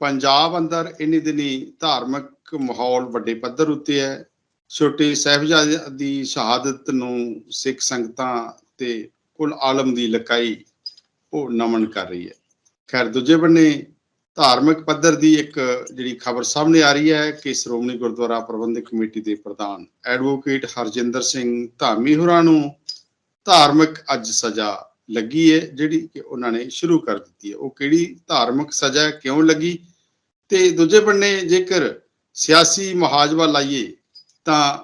ਪੰਜਾਬ ਅੰਦਰ ਇਨੀ ਦਿਨੀ ਧਾਰਮਿਕ ਮਾਹੌਲ ਵੱਡੇ ਪੱਧਰ ਉੱਤੇ ਹੈ। ਛੋਟੇ ਸਾਹਿਬਜ਼ਾਦੇ ਦੀ ਸ਼ਹਾਦਤ ਨੂੰ ਸਿੱਖ ਸੰਗਤਾਂ ਤੇ ਕੁੱਲ ਆਲਮ ਦੀ ਲਕਾਈ ਉਹ ਨਮਨ ਕਰ ਰਹੀ ਹੈ। ਖੈਰ, ਦੂਜੇ ਬੰਨੇ ਧਾਰਮਿਕ ਪੱਧਰ ਦੀ ਇੱਕ ਜਿਹੜੀ ਖਬਰ ਸਾਹਮਣੇ ਆ ਰਹੀ ਹੈ ਕਿ ਸ਼੍ਰੋਮਣੀ ਗੁਰਦੁਆਰਾ ਪ੍ਰਬੰਧਕ ਕਮੇਟੀ ਦੇ ਪ੍ਰਧਾਨ ਐਡਵੋਕੇਟ ਹਰਜਿੰਦਰ ਸਿੰਘ ਧਾਮੀ ਹੋਰਾਂ ਨੂੰ ਧਾਰਮਿਕ ਅੱਜ ਸਜ਼ਾ ਲੱਗੀ ਹੈ, ਜਿਹੜੀ ਕਿ ਉਹਨਾਂ ਨੇ ਸ਼ੁਰੂ ਕਰ ਦਿੱਤੀ ਹੈ। ਉਹ ਕਿਹੜੀ ਧਾਰਮਿਕ ਸਜ਼ਾ ਕਿਉਂ ਲੱਗੀ? ਤੇ ਦੂਜੇ ਬੰਨੇ ਜੇਕਰ ਸਿਆਸੀ ਮੁਹਾਜਵਾ ਲਾਈਏ, ਤਾਂ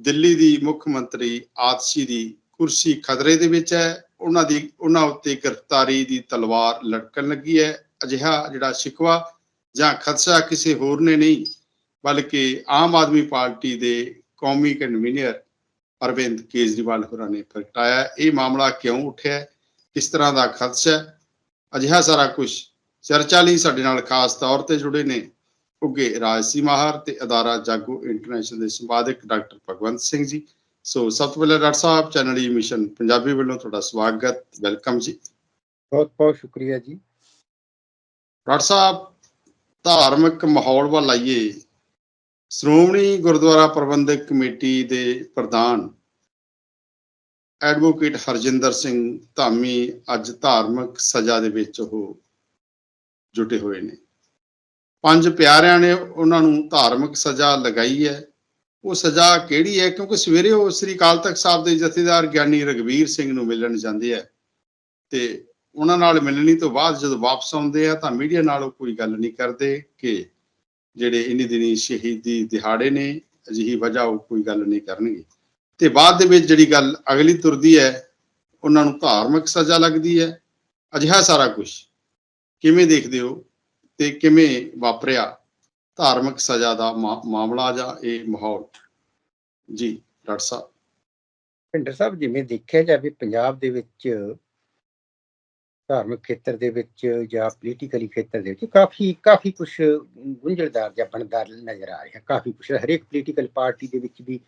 ਦਿੱਲੀ ਦੀ ਮੁੱਖ ਮੰਤਰੀ ਆਤਸ਼ੀ ਦੀ ਕੁਰਸੀ ਖਤਰੇ ਦੇ ਵਿੱਚ ਹੈ। ਉਹਨਾਂ ਦੀ, ਉਹਨਾਂ ਉੱਤੇ ਗ੍ਰਿਫਤਾਰੀ ਦੀ ਤਲਵਾਰ ਲਟਕਣ ਲੱਗੀ ਹੈ। ਅਜਿਹਾ ਜਿਹੜਾ ਸ਼ਿਕਵਾ ਜਾਂ ਖਦਸ਼ਾ ਕਿਸੇ ਹੋਰ ਨੇ ਨਹੀਂ, ਬਲਕਿ ਆਮ ਆਦਮੀ ਪਾਰਟੀ ਦੇ ਕੌਮੀ ਕਨਵੀਨਰ ਅਰਵਿੰਦ ਕੇਜਰੀਵਾਲ ਹੋਰਾਂ ਨੇ ਪ੍ਰਗਟਾਇਆ। ਇਹ ਮਾਮਲਾ ਕਿਉਂ ਉੱਠਿਆ? ਕਿਸ ਤਰ੍ਹਾਂ ਦਾ ਖਦਸ਼ਾ? ਹੈ? ਅਜਿਹਾ ਸਾਰਾ ਕੁਝ ਚਰਚਾ ਲਈ ਸਾਡੇ ਨਾਲ ਖਾਸ ਤੌਰ ਤੇ ਜੁੜੇ ਨੇ ਉੱਗੇ ਰਾਜਸੀ ਮਾਹਰ ਤੇ ਅਦਾਰਾ ਜਾਗੋ ਇੰਟਰਨੈਸ਼ਨਲ ਦੇ ਸੰਪਾਦਕ ਡਾਕਟਰ ਭਗਵੰਤ ਸਿੰਘ ਜੀ। ਸੋ ਸਭ ਤੋਂ ਪਹਿਲਾਂ doctor Sahib channel E mission Punjabi ਵੱਲੋਂ ਤੁਹਾਡਾ ਸਵਾਗਤ ਵੈਲਕਮ ਜੀ। ਬਹੁਤ ਬਹੁਤ ਸ਼ੁਕਰੀਆ ਜੀ। ਡਾਕਟਰ ਸਾਹਿਬ ਧਾਰਮਿਕ ਮਾਹੌਲ ਵੱਲ ਆਈਏ। ਸ਼੍ਰੋਮਣੀ ਗੁਰਦੁਆਰਾ ਪ੍ਰਬੰਧਕ ਕਮੇਟੀ ਦੇ ਪ੍ਰਧਾਨ ਐਡਵੋਕੇਟ ਹਰਜਿੰਦਰ ਸਿੰਘ ਧਾਮੀ ਅੱਜ ਧਾਰਮਿਕ ਸਜ਼ਾ ਦੇ ਵਿੱਚ ਉਹ ਜੁਟੇ ਹੋਏ ਨੇ। ਪੰਜ ਪਿਆਰਿਆਂ ਨੇ ਉਹਨਾਂ ਨੂੰ ਧਾਰਮਿਕ ਸਜ਼ਾ ਲਗਾਈ ਹੈ। ਉਹ ਸਜ਼ਾ ਕਿਹੜੀ ਹੈ? ਕਿਉਂਕਿ ਸਵੇਰੇ ਉਹ ਸ੍ਰੀ ਅਕਾਲ ਤਖਤ ਸਾਹਿਬ ਦੇ ਜਥੇਦਾਰ ਗਿਆਨੀ ਰਗਵੀਰ ਸਿੰਘ ਨੂੰ ਮਿਲਣ ਜਾਂਦੇ ਆ। ਤੇ ਉਹਨਾਂ ਨਾਲ ਮਿਲਣੀ ਤੋਂ ਬਾਅਦ ਜਦੋਂ ਵਾਪਸ ਆਉਂਦੇ ਆ ਤਾਂ ਮੀਡੀਆ ਨਾਲ ਉਹ ਕੋਈ ਗੱਲ ਨਹੀਂ ਕਰਦੇ ਕਿ ਜਿਹੜੇ ਇਨੀ ਦਿਨੀ ਸ਼ਹੀਦੀ ਦਿਹਾੜੇ ਨੇ, ਅਜਿਹੀ ਵਜ੍ਹਾ ਉਹ ਕੋਈ ਗੱਲ ਨਹੀਂ ਕਰਨਗੇ। ਤੇ ਬਾਅਦ ਦੇ ਵਿੱਚ ਜਿਹੜੀ ਗੱਲ ਅਗਲੀ ਤੁਰਦੀ ਹੈ, ਉਹਨਾਂ ਨੂੰ ਧਾਰਮਿਕ ਸਜ਼ਾ ਲੱਗਦੀ ਹੈ। ਅਜਿਹਾ ਸਾਰਾ ਕੁਝ ਕਿਵੇਂ ਦੇਖਦੇ ਹੋ ਤੇ ਕਿਵੇਂ ਵਾਪਰਿਆ ਧਾਰਮਿਕ ਸਜ਼ਾ ਦਾ ਮਾਮਲਾ ਜਾਂ ਇਹ ਮਾਹੌਲ? ਜੀ, ਡਾਕਟਰ ਸਾਹਿਬ। ਭਿੰਡਰ ਸਾਹਿਬ, ਜਿਵੇਂ ਦੇਖਿਆ ਜਾਵੇ ਪੰਜਾਬ ਦੇ ਵਿੱਚ, ਧਾਰਮਿਕ ਖੇਤਰ ਦੇ ਵਿੱਚ ਜਾਂ ਪੋਲੀਟੀਕਲੀ ਖੇਤਰ ਦੇ ਵਿੱਚ ਕਾਫੀ ਕਾਫੀ ਕੁਝ ਗੁੰਝਲਦਾਰ ਜਾਂ ਬਣਦਾਰ ਨਜ਼ਰ ਆ ਰਿਹਾ ਕਾਫੀ ਕੁਝ ਹਰੇਕ ਪੋਲੀਟੀਕਲ ਪਾਰਟੀ ਦੇ ਵਿੱਚ ਵੀ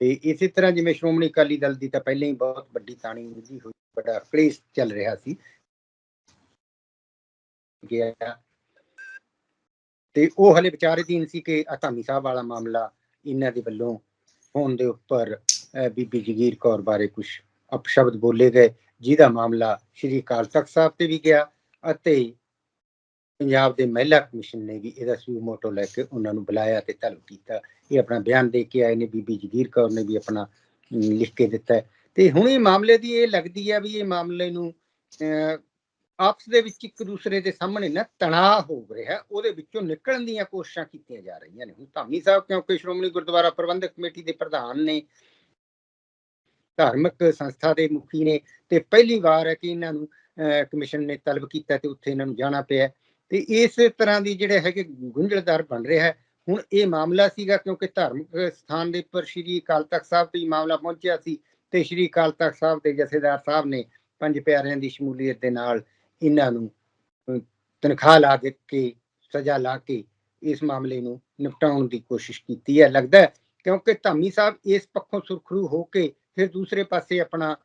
ਤੇ ਇਸੇ ਤਰ੍ਹਾਂ ਜਿਵੇਂ ਸ਼੍ਰੋਮਣੀ ਅਕਾਲੀ ਦਲ ਦੀ ਤਾਂ ਪਹਿਲਾਂ ਹੀ ਬਹੁਤ ਵੱਡੀ ਤਾਣੀ ਉਲਝੀ ਹੋਈ, ਬੜਾ ਕਲੇਸ਼ ਚੱਲ ਰਿਹਾ ਸੀ। ਗਿਆ। ਤੇ ਉਹ ਹਲੇ ਵਿਚਾਰਧੀਨ ਸੀ ਕਿ ਅਧਾਮੀ ਸਾਹਿਬ ਵਾਲਾ ਮਾਮਲਾ ਇਹਨਾਂ ਦੇ ਵੱਲੋਂ ਹੋਣ ਦੇ ਉੱਪਰ ਬੀਬੀ ਜਗੀਰ ਕੌਰ ਬਾਰੇ ਕੁਝ ਅਪਸ਼ਬਦ ਬੋਲੇ ਗਏ ਜਿਹਦਾ ਮਾਮਲਾ ਸ਼੍ਰੀ ਅਕਾਲ ਤਖਤ ਸਾਹਿਬ ਤੇ ਵੀ ਗਿਆ ਅਤੇ ਪੰਜਾਬ ਦੇ ਮਹਿਲਾ ਕਮਿਸ਼ਨ ਨੇ ਵੀ ਇਹਦਾ ਸੂ ਮੋਟੋ ਲੈ ਕੇ ਉਹਨਾਂ ਨੂੰ ਬੁਲਾਇਆ ਤੇ ਤਲਬ ਕੀਤਾ। ਇਹ ਆਪਣਾ ਬਿਆਨ ਦੇ ਕੇ ਆਏ ਨੇ ਬੀਬੀ ਜਗੀਰ ਕੌਰ ਨੇ ਵੀ ਆਪਣਾ ਲਿਖ ਕੇ ਦਿੱਤਾ ਤੇ ਹੁਣ ਇਹ ਮਾਮਲੇ ਦੀ ਇਹ ਲੱਗਦੀ ਹੈ ਵੀ ਇਹ ਮਾਮਲੇ ਨੂੰ ਅਹ, ਆਪਸ ਦੇ ਵਿੱਚ ਇੱਕ ਦੂਸਰੇ ਦੇ ਸਾਹਮਣੇ ਨਾ ਤਣਾਅ ਹੋ ਰਿਹਾ ਉਹਦੇ ਵਿੱਚੋਂ ਨਿਕਲਣ ਦੀਆਂ ਕੋਸ਼ਿਸ਼ਾਂ ਕੀਤੀਆਂ ਜਾ ਰਹੀਆਂ ਨੇ। ਹੁਣ ਧਾਮੀ ਸਾਹਿਬ, ਕਿਉਂਕਿ ਸ਼੍ਰੋਮਣੀ ਗੁਰਦੁਆਰਾ ਪ੍ਰਬੰਧਕ ਕਮੇਟੀ ਦੇ ਪ੍ਰਧਾਨ ਨੇ, ਧਾਰਮਿਕ ਸੰਸਥਾ ਦੇ ਮੁਖੀ ਨੇ, ਤੇ ਪਹਿਲੀ ਵਾਰ ਹੈ ਕਿ ਇਹਨਾਂ ਨੂੰ ਕਮਿਸ਼ਨ ਨੇ ਤਲਬ ਕੀਤਾ ਤੇ ਉੱਥੇ ਇਹਨਾਂ ਨੂੰ ਜਾਣਾ ਪਿਆ ਤੇ ਇਸ ਤਰ੍ਹਾਂ ਦੀ ਜਿਹੜੇ ਹੈਗੇ ਗੁੰਝਲਦਾਰ ਬਣ ਰਿਹਾ ਹੈ। ਹੁਣ ਇਹ ਮਾਮਲਾ ਸੀਗਾ, ਕਿਉਂਕਿ ਧਾਰਮਿਕ ਸਥਾਨ ਦੇ ਉੱਪਰ ਸ਼੍ਰੀ ਅਕਾਲ ਤਖਤ ਸਾਹਿਬ ਤੇ ਇਹ ਮਾਮਲਾ ਪਹੁੰਚਿਆ ਸੀ, ਤੇ ਸ਼੍ਰੀ ਅਕਾਲ ਤਖਤ ਸਾਹਿਬ ਦੇ ਜਥੇਦਾਰ ਸਾਹਿਬ ਨੇ ਪੰਜ ਪਿਆਰਿਆਂ ਦੀ ਸ਼ਮੂਲੀਅਤ ਦੇ ਨਾਲ ਇਹਨਾਂ ਨੂੰ ਤਨਖਾਹ ਲਾ ਦੇ ਕੇ ਸਜ਼ਾ ਲਾ ਕੇ ਇਸ ਮਾਮਲੇ ਨੂੰ ਨਿਪਟਾਉਣ ਦੀ ਕੋਸ਼ਿਸ਼ ਕੀਤੀ ਹੈ। ਲੱਗਦਾ ਹੈ ਕਿਉਂਕਿ ਧਾਮੀ ਸਾਹਿਬ ਇਸ ਪੱਖੋਂ ਸੁਰਖਰੂ ਹੋ ਕੇ ਫਿਰ ਦੂਸਰੇ ਪਾਸੇ ਆਪਣਾ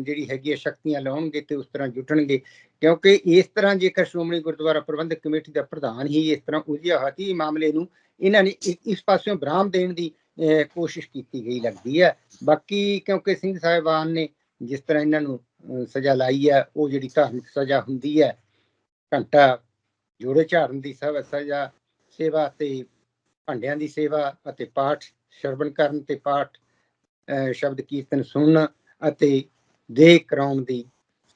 ਜਿਹੜੀ ਹੈਗੀ ਹੈ ਸ਼ਕਤੀਆਂ ਲਾਉਣਗੇ ਤੇ ਉਸ ਤਰ੍ਹਾਂ ਜੁਟਣਗੇ। ਕਿਉਂਕਿ ਇਸ ਤਰ੍ਹਾਂ ਜੇਕਰ ਸ਼੍ਰੋਮਣੀ ਗੁਰਦੁਆਰਾ ਪ੍ਰਬੰਧਕ ਕਮੇਟੀ ਦਾ ਪ੍ਰਧਾਨ ਹੀ ਇਸ ਤਰ੍ਹਾਂ ਉਲਝਿਆ ਹੋਇਆ ਸੀ ਮਾਮਲੇ ਨੂੰ ਇਹਨਾਂ ਨੇ ਇਸ ਪਾਸਿਓਂ ਬਰਾਮ ਦੇਣ ਦੀ ਅਹ, ਕੋਸ਼ਿਸ਼ ਕੀਤੀ ਗਈ ਲੱਗਦੀ ਹੈ। ਬਾਕੀ ਕਿਉਂਕਿ ਸਿੰਘ ਸਾਹਿਬਾਨ ਨੇ ਜਿਸ ਤਰ੍ਹਾਂ ਇਹਨਾਂ ਨੂੰ ਸਜ਼ਾ ਲਾਈ ਹੈ, ਉਹ ਜਿਹੜੀ ਧਾਰਮਿਕ ਸਜ਼ਾ ਹੁੰਦੀ ਹੈ, ਘੰਟਾ ਜੋੜੇ ਝਾੜਨ ਦੀ ਸਜ਼ਾ, ਸੇਵਾ ਤੇ ਭਾਂਡਿਆਂ ਦੀ ਸੇਵਾ ਅਤੇ ਪਾਠ, ਸ਼ਰਵਣ ਕਰਨ ਤੇ ਪਾਠ ਸ਼ਬਦ ਕੀਰਤਨ ਸੁਣਨ ਅਤੇ ਦੇ ਕਰਾਉਣ ਦੀ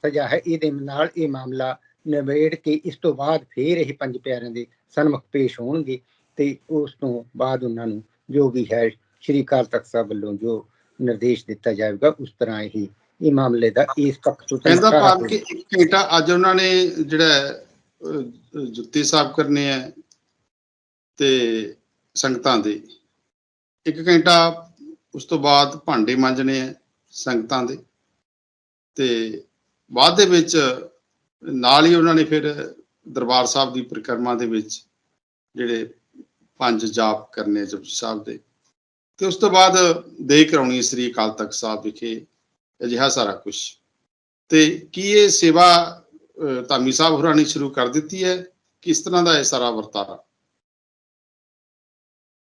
ਸਜ਼ਾ ਹੈ। ਇਹਦੇ ਨਾਲ ਇਹ ਮਾਮਲਾ ਨਿਬੇੜ ਕੇ ਇਸ ਤੋਂ ਬਾਅਦ ਫੇਰ ਇਹ ਪੰਜ ਪਿਆਰਿਆਂ ਦੇ ਸਨਮੁਖ ਪੇਸ਼ ਹੋਣਗੇ ਤੇ ਉਸ ਤੋਂ ਬਾਅਦ ਉਹਨਾਂ ਨੂੰ ਜੋ ਵੀ ਹੈ, ਸ਼੍ਰੀ ਅਕਾਲ ਤਖਤ ਸਾਹਿਬ ਵੱਲੋਂ ਜੋ ਨਿਰਦੇਸ਼ ਦਿੱਤਾ ਜਾਵੇਗਾ, ਉਸ ਤਰ੍ਹਾਂ ਹੀ ਇਹ ਮਾਮਲੇ ਦਾ ਇਸ ਪੱਖ ਤੋਂ ਕਹਿੰਦਾ ਭਾਵ ਕਿ ਇੱਕ ਘੰਟਾ ਅੱਜ ਉਹਨਾਂ ਨੇ ਜਿਹੜਾ ਜੁੱਤੀ ਸਾਫ਼ ਕਰਨੇ ਆ ਤੇ ਸੰਗਤਾਂ ਦੇ। ਇੱਕ ਘੰਟਾ ਉਸ ਤੋਂ ਬਾਅਦ ਭਾਂਡੇ ਮਾਂਜਣੇ ਆ ਸੰਗਤਾਂ ਦੇ। ਤੇ ਬਾਅਦ ਦੇ ਵਿੱਚ ਨਾਲ ਹੀ ਉਹਨਾਂ ਨੇ ਫਿਰ ਦਰਬਾਰ ਸਾਹਿਬ ਦੀ ਪਰਿਕਰਮਾ ਦੇ ਵਿੱਚ ਜਿਹੜੇ ਪੰਜ ਜਾਪ ਕਰਨੇ ਆ ਜਪਜੀ ਸਾਹਿਬ ਦੇ। ਤੇ ਉਸ ਤੋਂ ਬਾਅਦ ਦੇ ਕਰਾਉਣੀ ਸ੍ਰੀ ਅਕਾਲ ਤਖਤ ਸਾਹਿਬ ਵਿਖੇ। ਅਜਿਹਾ ਸਾਰਾ ਕੁਝ ਤੇ ਕੀ ਇਹ ਸੇਵਾ ਧਾਮੀ ਸਾਹਿਬ ਹੋਰਾਂ ਨੇ ਸ਼ੁਰੂ ਕਰ ਦਿੱਤੀ ਹੈ? ਕਿਸ ਤਰ੍ਹਾਂ ਦਾ ਇਹ ਸਾਰਾ ਵਰਤਾਰਾ?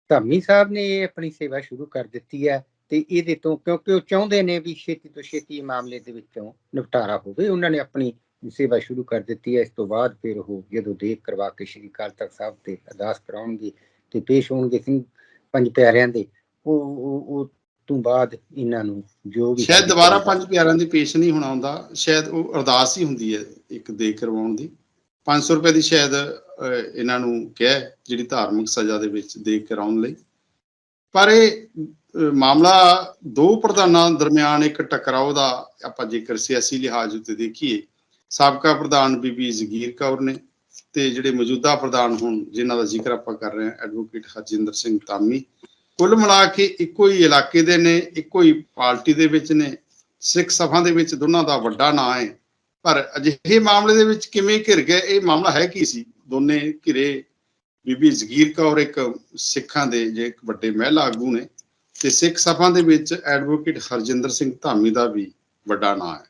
ਧਾਮੀ ਸਾਹਿਬ ਨੇ ਇਹ ਆਪਣੀ ਸੇਵਾ ਸ਼ੁਰੂ ਕਰ ਦਿੱਤੀ ਹੈ ਤੇ ਇਹਦੇ ਤੋਂ ਕਿਉਂਕਿ ਉਹ ਚਾਹੁੰਦੇ ਨੇ ਵੀ ਛੇਤੀ ਤੋਂ ਛੇਤੀ ਮਾਮਲੇ ਦੇ ਵਿੱਚੋਂ ਨਿਪਟਾਰਾ ਹੋਵੇ, ਉਹਨਾਂ ਨੇ ਆਪਣੀ ਸੇਵਾ ਸ਼ੁਰੂ ਕਰ ਦਿੱਤੀ ਹੈ। ਇਸ ਤੋਂ ਬਾਅਦ ਫਿਰ ਉਹ ਜਦੋਂ ਦੇਖ ਕਰਵਾ ਕੇ ਸ਼੍ਰੀ ਅਕਾਲ ਤਖਤ ਸਾਹਿਬ ਤੇ ਅਰਦਾਸ ਕਰਾਉਣਗੇ ਤੇ ਪੇਸ਼ ਹੋਣਗੇ ਸਿੰਘ ਪੰਜ ਪਿਆਰਿਆਂ ਦੇ ਉਹ ਉਹ ਤੋਂ ਬਾਅਦ ਇਹਨਾਂ ਨੂੰ ਜੋ ਵੀ ਸ਼ਾਇਦ ਦੁਬਾਰਾ ਪੰਜ ਪਿਆਰਿਆਂ ਦੀ ਪੇਸ਼ ਨਹੀਂ ਹੋਣਾ ਹੁੰਦਾ। ਸ਼ਾਇਦ ਉਹ ਅਰਦਾਸ ਹੀ ਹੁੰਦੀ ਹੈ ਇੱਕ ਦੇ ਕਰਵਾਉਣ ਦੀ। 500 ਰੁਪਏ ਦੀ ਸ਼ਾਇਦ ਇਹਨਾਂ ਨੂੰ ਕਿਹਾ ਜਿਹੜੀ ਧਾਰਮਿਕ ਸਜ਼ਾ ਦੇ ਵਿੱਚ ਦੇ ਕਰਾਉਣ ਲਈ। ਪਰ ਇਹ ਮਾਮਲਾ ਦੋ ਪ੍ਰਧਾਨਾਂ ਦਰਮਿਆਨ ਇੱਕ ਟਕਰਾਓ ਦਾ ਆਪਾਂ ਜੇਕਰ ਸਿਆਸੀ ਲਿਹਾਜ਼ ਉੱਤੇ ਦੇਖੀਏ ਸਾਬਕਾ ਪ੍ਰਧਾਨ ਬੀਬੀ ਜ਼ਗੀਰ ਕੌਰ ਨੇ ਤੇ ਜਿਹੜੇ ਮੌਜੂਦਾ ਪ੍ਰਧਾਨ ਹੁਣ ਜਿਨ੍ਹਾਂ ਦਾ ਜ਼ਿਕਰ ਆਪਾਂ ਕਰ ਰਹੇ ਹਾਂ ਐਡਵੋਕੇਟ ਹਰਜਿੰਦਰ ਸਿੰਘ ਧਾਮੀ ਕੁੱਲ ਮਿਲਾ ਕੇ ਇੱਕੋ ਹੀ ਇਲਾਕੇ ਦੇ ਨੇ, ਇੱਕੋ ਹੀ ਪਾਰਟੀ ਦੇ ਵਿੱਚ ਨੇ, ਸਿੱਖ ਸਭਾ ਦੇ ਵਿੱਚ ਦੋਨਾਂ ਦਾ ਵੱਡਾ ਨਾਂ ਹੈ। ਪਰ ਅਜਿਹੇ ਮਾਮਲੇ ਦੇ ਵਿੱਚ ਕਿਵੇਂ ਘਿਰ ਗਏ, ਇਹ ਮਾਮਲਾ ਹੈ ਕੀ ਸੀ? ਦੋਨੇ ਘਿਰੇ ਬੀਬੀ ਜ਼ਗੀਰ ਕੌਰ ਇੱਕ ਸਿੱਖਾਂ ਦੇ ਜੇ ਇੱਕ ਵੱਡੇ ਮਹਿਲਾ ਆਗੂ ਨੇ ਤੇ ਸਿੱਖ ਸਭਾ ਦੇ ਵਿੱਚ ਐਡਵੋਕੇਟ ਹਰਜਿੰਦਰ ਸਿੰਘ ਧਾਮੀ ਦਾ ਵੀ ਵੱਡਾ ਨਾਂ ਹੈ।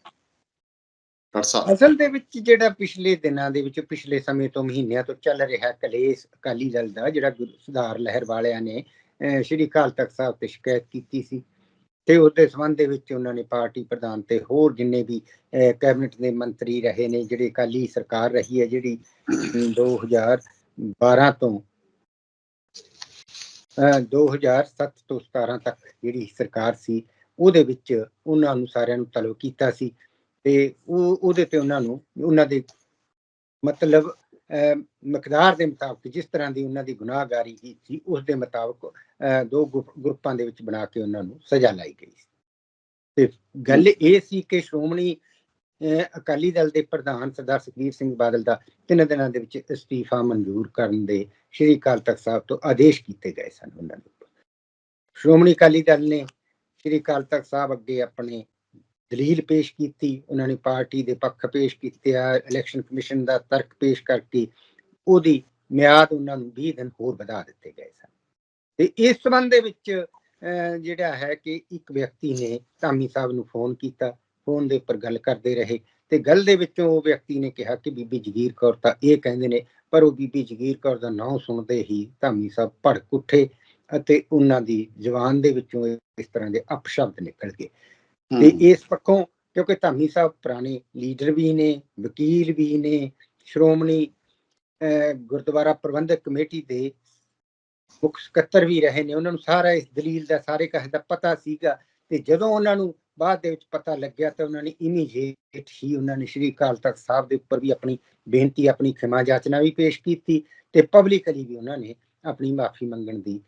ਡਾਕਟਰ ਅਸਲ ਦੇ ਵਿੱਚ ਜਿਹੜਾ ਪਿਛਲੇ ਦਿਨਾਂ ਦੇ ਵਿੱਚ, ਪਿਛਲੇ ਸਮੇਂ ਤੋਂ ਮਹੀਨਿਆਂ ਤੋਂ ਚੱਲ ਰਿਹਾ ਕਲੇਸ਼ ਅਕਾਲੀ ਦਲ ਦਾ, ਜਿਹੜਾ ਸੁਧਾਰ ਲਹਿਰ ਵਾਲਿਆਂ ਨੇ ਸ਼੍ਰੀ ਅਕਾਲ ਤਖਤ ਸਾਹਿਬ ਤੇ ਸ਼ਿਕਾਇਤ ਕੀਤੀ ਸੀ ਤੇ ਉਹਦੇ ਸੰਬੰਧ ਦੇ ਵਿੱਚ ਉਹਨਾਂ ਨੇ ਪਾਰਟੀ ਪ੍ਰਧਾਨ ਤੇ ਹੋਰ ਜਿੰਨੇ ਵੀ ਕੈਬਨਿਟ ਦੇ ਮੰਤਰੀ ਰਹੇ ਨੇ ਜਿਹੜੀ ਅਕਾਲੀ ਸਰਕਾਰ ਰਹੀ ਹੈ ਜਿਹੜੀ 2012 ਤੋਂ 2007 ਤੋਂ 17 ਤੱਕ ਜਿਹੜੀ ਸਰਕਾਰ ਸੀ ਉਹਦੇ ਵਿੱਚ ਉਹਨਾਂ ਨੂੰ ਸਾਰਿਆਂ ਨੂੰ ਤਲਬ ਕੀਤਾ ਸੀ ਤੇ ਉਹ ਉਹਦੇ ਤੇ ਉਹਨਾਂ ਨੂੰ ਉਹਨਾਂ ਦੇ ਮਤਲਬ ਅਹ, ਮਿਕਦਾਰ ਦੇ ਮੁਤਾਬਕ ਜਿਸ ਤਰ੍ਹਾਂ ਦੀ ਉਹਨਾਂ ਦੀ ਗੁਨਾਹਗਾਰੀ ਸੀ ਉਸ ਦੇ ਮੁਤਾਬਕ ਦੋ ਗਰੁੱਪ- ਗਰੁੱਪਾਂ ਦੇ ਵਿੱਚ ਬਣਾ ਕੇ ਉਹਨਾਂ ਨੂੰ ਸਜ਼ਾ ਲਾਈ ਗਈ ਸੀ। ਤੇ ਗੱਲ ਇਹ ਸੀ ਕਿ ਸ਼੍ਰੋਮਣੀ ਅਹ, ਅਕਾਲੀ ਦਲ ਦੇ ਪ੍ਰਧਾਨ ਸਰਦਾਰ ਸੁਖਬੀਰ ਸਿੰਘ ਬਾਦਲ ਦਾ ਤਿੰਨ ਦਿਨਾਂ ਦੇ ਵਿੱਚ ਅਸਤੀਫਾ ਮਨਜ਼ੂਰ ਕਰਨ ਦੇ ਸ਼੍ਰੀ ਅਕਾਲ ਤਖਤ ਸਾਹਿਬ ਤੋਂ ਆਦੇਸ਼ ਕੀਤੇ ਗਏ ਸਨ ਉਹਨਾਂ ਦੇ ਉੱਪਰ। ਸ਼੍ਰੋਮਣੀ ਅਕਾਲੀ ਦਲ ਨੇ ਸ਼੍ਰੀ ਅਕਾਲ ਤਖਤ ਸਾਹਿਬ ਅੱਗੇ ਆਪਣੇ ਦਲੀਲ ਪੇਸ਼ ਕੀਤੀ ਉਹਨਾਂ ਨੇ ਪਾਰਟੀ ਦੇ ਪੱਖ ਪੇਸ਼ ਕੀਤੇ ਆ ਇਲੈਕਸ਼ਨ ਕਮਿਸ਼ਨ ਦਾ ਤਰਕ ਪੇਸ਼ ਕਰਕੇ ਉਹਦੀ ਮਿਆਦ ਉਹਨਾਂ ਨੂੰ 20 ਦਿਨ ਹੋਰ ਵਧਾ ਦਿੱਤੇ ਗਏ ਸਨ। ਤੇ ਇਸ ਸੰਬੰਧ ਦੇ ਵਿੱਚ ਜਿਹੜਾ ਹੈ ਕਿ ਇੱਕ ਵਿਅਕਤੀ ਨੇ ਧਾਮੀ ਸਾਹਿਬ ਨੂੰ ਫੋਨ ਕੀਤਾ ਫੋਨ ਦੇ ਉੱਪਰ ਗੱਲ ਕਰਦੇ ਰਹੇ ਤੇ ਗੱਲ ਦੇ ਵਿੱਚੋਂ ਉਹ ਵਿਅਕਤੀ ਨੇ ਕਿਹਾ ਕਿ ਬੀਬੀ ਜਗੀਰ ਕੌਰ ਤਾਂ ਇਹ ਕਹਿੰਦੇ ਨੇ ਪਰ ਉਹ ਬੀਬੀ ਜਗੀਰ ਕੌਰ ਦਾ ਨਾਮ ਸੁਣਦੇ ਹੀ ਧਾਮੀ ਸਾਹਿਬ ਭੜਕ ਉੱਠੇ ਅਤੇ ਉਹਨਾਂ ਦੀ ਜ਼ੁਬਾਨ ਦੇ ਵਿੱਚੋਂ ਇਸ ਤਰ੍ਹਾਂ ਦੇ ਅਪਸ਼ਬਦ ਨਿਕਲ ਗਏ। ਤੇ ਇਸ ਪੱਖੋਂ ਕਿਉਂਕਿ ਧਾਮੀ ਸਾਹਿਬ ਪੁਰਾਣੇ ਲੀਡਰ ਵੀ ਨੇ ਵਕੀਲ ਵੀ ਨੇ ਸ਼੍ਰੋਮਣੀ ਗੁਰਦੁਆਰਾ ਪ੍ਰਬੰਧਕ ਕਮੇਟੀ ਦੇ ਮੁੱਖ ਸਕੱਤਰ ਵੀ ਰਹੇ ਨੇ ਉਹਨਾਂ ਨੂੰ ਸਾਰਾ ਇਸ ਦਲੀਲ ਦਾ ਸਾਰੇ ਕਹੇ ਦਾ ਪਤਾ ਸੀਗਾ ਤੇ ਜਦੋਂ ਉਹਨਾਂ ਨੂੰ ਬਾਅਦ ਦੇ ਵਿੱਚ ਪਤਾ ਲੱਗਿਆ ਤਾਂ ਉਹਨਾਂ ਨੇ ਇਮੀਡੀਏਟ ਹੀ ਉਹਨਾਂ ਨੇ ਸ਼੍ਰੀ ਅਕਾਲ ਤਖਤ ਸਾਹਿਬ ਦੇ ਉੱਪਰ ਵੀ ਆਪਣੀ ਬੇਨਤੀ ਆਪਣੀ ਖਿਮਾ ਜਾਚਨਾ ਵੀ ਪੇਸ਼ ਕੀਤੀ ਤੇ ਪਬਲਿਕਲੀ ਵੀ ਉਹਨਾਂ ਨੇ ਆਪਣੀ ਮਾਫੀ ਮੰਗਣ ਦੀ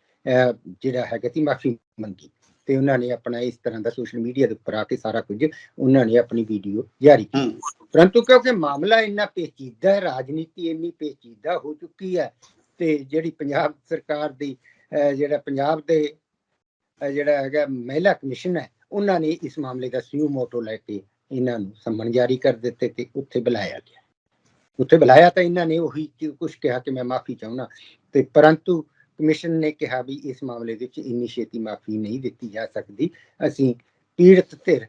ਜਿਹੜਾ ਹੈਗਾ ਤੀ ਮਾਫੀ ਮੰਗੀ ਤੇ ਉਹਨਾਂ ਨੇ ਆਪਣਾ ਇਸ ਤਰ੍ਹਾਂ ਦਾ ਸੋਸ਼ਲ ਮੀਡੀਆ ਦੇ ਉੱਪਰ ਆ ਕੇ ਸਾਰਾ ਕੁਝ ਉਹਨਾਂ ਨੇ ਆਪਣੀ ਵੀਡੀਓ ਜਾਰੀ ਕੀਤੀ। ਪਰੰਤੂ ਕਿਉਂਕਿ ਮਾਮਲਾ ਇੰਨਾ ਪੇਚੀਦਾ ਹੈ ਰਾਜਨੀਤੀ ਇੰਨੀ ਪੇਚੀਦਾ ਹੋ ਚੁੱਕੀ ਹੈ ਤੇ ਜਿਹੜੀ ਪੰਜਾਬ ਸਰਕਾਰ ਦੀ ਅਹ, ਜਿਹੜਾ ਪੰਜਾਬ ਦੇ ਜਿਹੜਾ ਹੈਗਾ ਮਹਿਲਾ ਕਮਿਸ਼ਨ ਹੈ ਉਹਨਾਂ ਨੇ ਇਸ ਮਾਮਲੇ ਦਾ ਸਿਊ ਮੋਟੋ ਲੈ ਕੇ ਇਹਨਾਂ ਨੂੰ ਸੰਮਨ ਜਾਰੀ ਕਰ ਦਿੱਤੇ ਤੇ ਉੱਥੇ ਬੁਲਾਇਆ ਗਿਆ। ਉੱਥੇ ਬੁਲਾਇਆ ਤਾਂ ਇਹਨਾਂ ਨੇ ਉਹੀ ਕੁਝ ਕਿਹਾ ਕਿ ਮੈਂ ਮਾਫੀ ਚਾਹੁੰਦਾ। ਤੇ ਪਰੰਤੂ ਕਮਿਸ਼ਨ ਨੇ ਕਿਹਾ ਵੀ ਇਸ ਮਾਮਲੇ ਵਿੱਚ ਇੰਨੀ ਛੇਤੀ ਮਾਫੀ ਨਹੀਂ ਦਿੱਤੀ ਜਾ ਸਕਦੀ। ਅਸੀਂ ਪੀੜਤ ਧਿਰ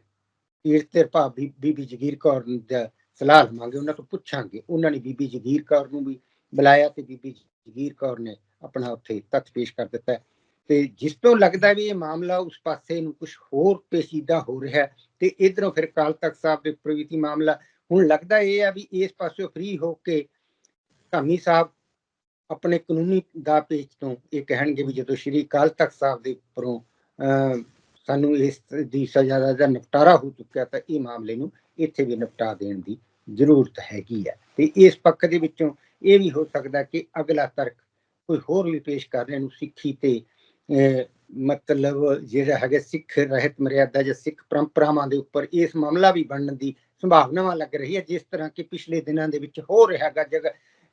ਪੀੜਤ ਧਿਰ ਭਾਬੀ ਬੀਬੀ ਜਗੀਰ ਕੌਰ ਦਾ ਸਲਾਹ ਲਵਾਂਗੇ ਉਹਨਾਂ ਤੋਂ ਪੁੱਛਾਂਗੇ। ਉਹਨਾਂ ਨੇ ਬੀਬੀ ਜਗੀਰ ਕੌਰ ਨੂੰ ਵੀ ਬੁਲਾਇਆ ਤੇ ਬੀਬੀ ਜਗੀਰ ਕੌਰ ਨੇ ਆਪਣਾ ਉੱਥੇ ਤੱਥ ਪੇਸ਼ ਕਰ ਦਿੱਤਾ ਤੇ ਜਿਸ ਤੋਂ ਲੱਗਦਾ ਵੀ ਇਹ ਮਾਮਲਾ ਉਸ ਪਾਸੇ ਨੂੰ ਕੁਝ ਹੋਰ ਪੇਸ਼ੀਦਾ ਹੋ ਰਿਹਾ ਤੇ ਇਧਰੋਂ ਫਿਰ ਕਾਲ ਤਖਤ ਸਾਹਿਬ ਦੇ ਪ੍ਰਵਿਤੀ ਮਾਮਲਾ। ਹੁਣ ਲੱਗਦਾ ਇਹ ਆ ਵੀ ਇਸ ਪਾਸਿਓਂ ਫ੍ਰੀ ਹੋ ਕੇ ਧਾਮੀ ਸਾਹਿਬ ਆਪਣੇ ਕਾਨੂੰਨੀ ਦਾ ਪੇਚ ਤੋਂ ਇਹ ਕਹਿਣਗੇ ਵੀ ਜਦੋਂ ਸ਼੍ਰੀ ਕਾਲ ਤਖਤ ਸਾਹਿਬ ਦੇ ਉੱਪਰੋਂ ਅਹ, ਸਾਨੂੰ ਇਸ ਦੀ ਸਜ਼ਾ ਦਾ ਨਿਪਟਾਰਾ ਹੋ ਚੁੱਕਿਆ ਤਾਂ ਇਹ ਮਾਮਲੇ ਨੂੰ ਇੱਥੇ ਵੀ ਨਿਪਟਾ ਦੇਣ ਦੀ ਜ਼ਰੂਰਤ ਹੈਗੀ ਹੈ। ਤੇ ਇਸ ਪੱਖ ਦੇ ਵਿੱਚੋਂ ਇਹ ਵੀ ਹੋ ਸਕਦਾ ਕਿ ਅਗਲਾ ਤਰਕ ਕੋਈ ਹੋਰ ਵੀ ਪੇਸ਼ ਕਰ ਰਹੇ ਨੂੰ ਸਿੱਖੀ ਤੇ ਮਤਲਬ ਜਿਹੜਾ ਹੈਗਾ ਸਿੱਖ ਰਹਿਤ ਮਰਿਆਦਾ ਜਾਂ ਸਿੱਖ ਪਰੰਪਰਾਵਾਂ ਦੇ ਉੱਪਰ ਇਸ ਮਾਮਲਾ ਵੀ ਬਣਨ ਦੀ ਸੰਭਾਵਨਾਵਾਂ ਲੱਗ ਰਹੀ ਹੈ ਜਿਸ ਤਰ੍ਹਾਂ ਕਿ ਪਿਛਲੇ ਦਿਨਾਂ ਦੇ ਵਿੱਚ ਹੋ ਰਿਹਾ ਹੈਗਾ ਜਗ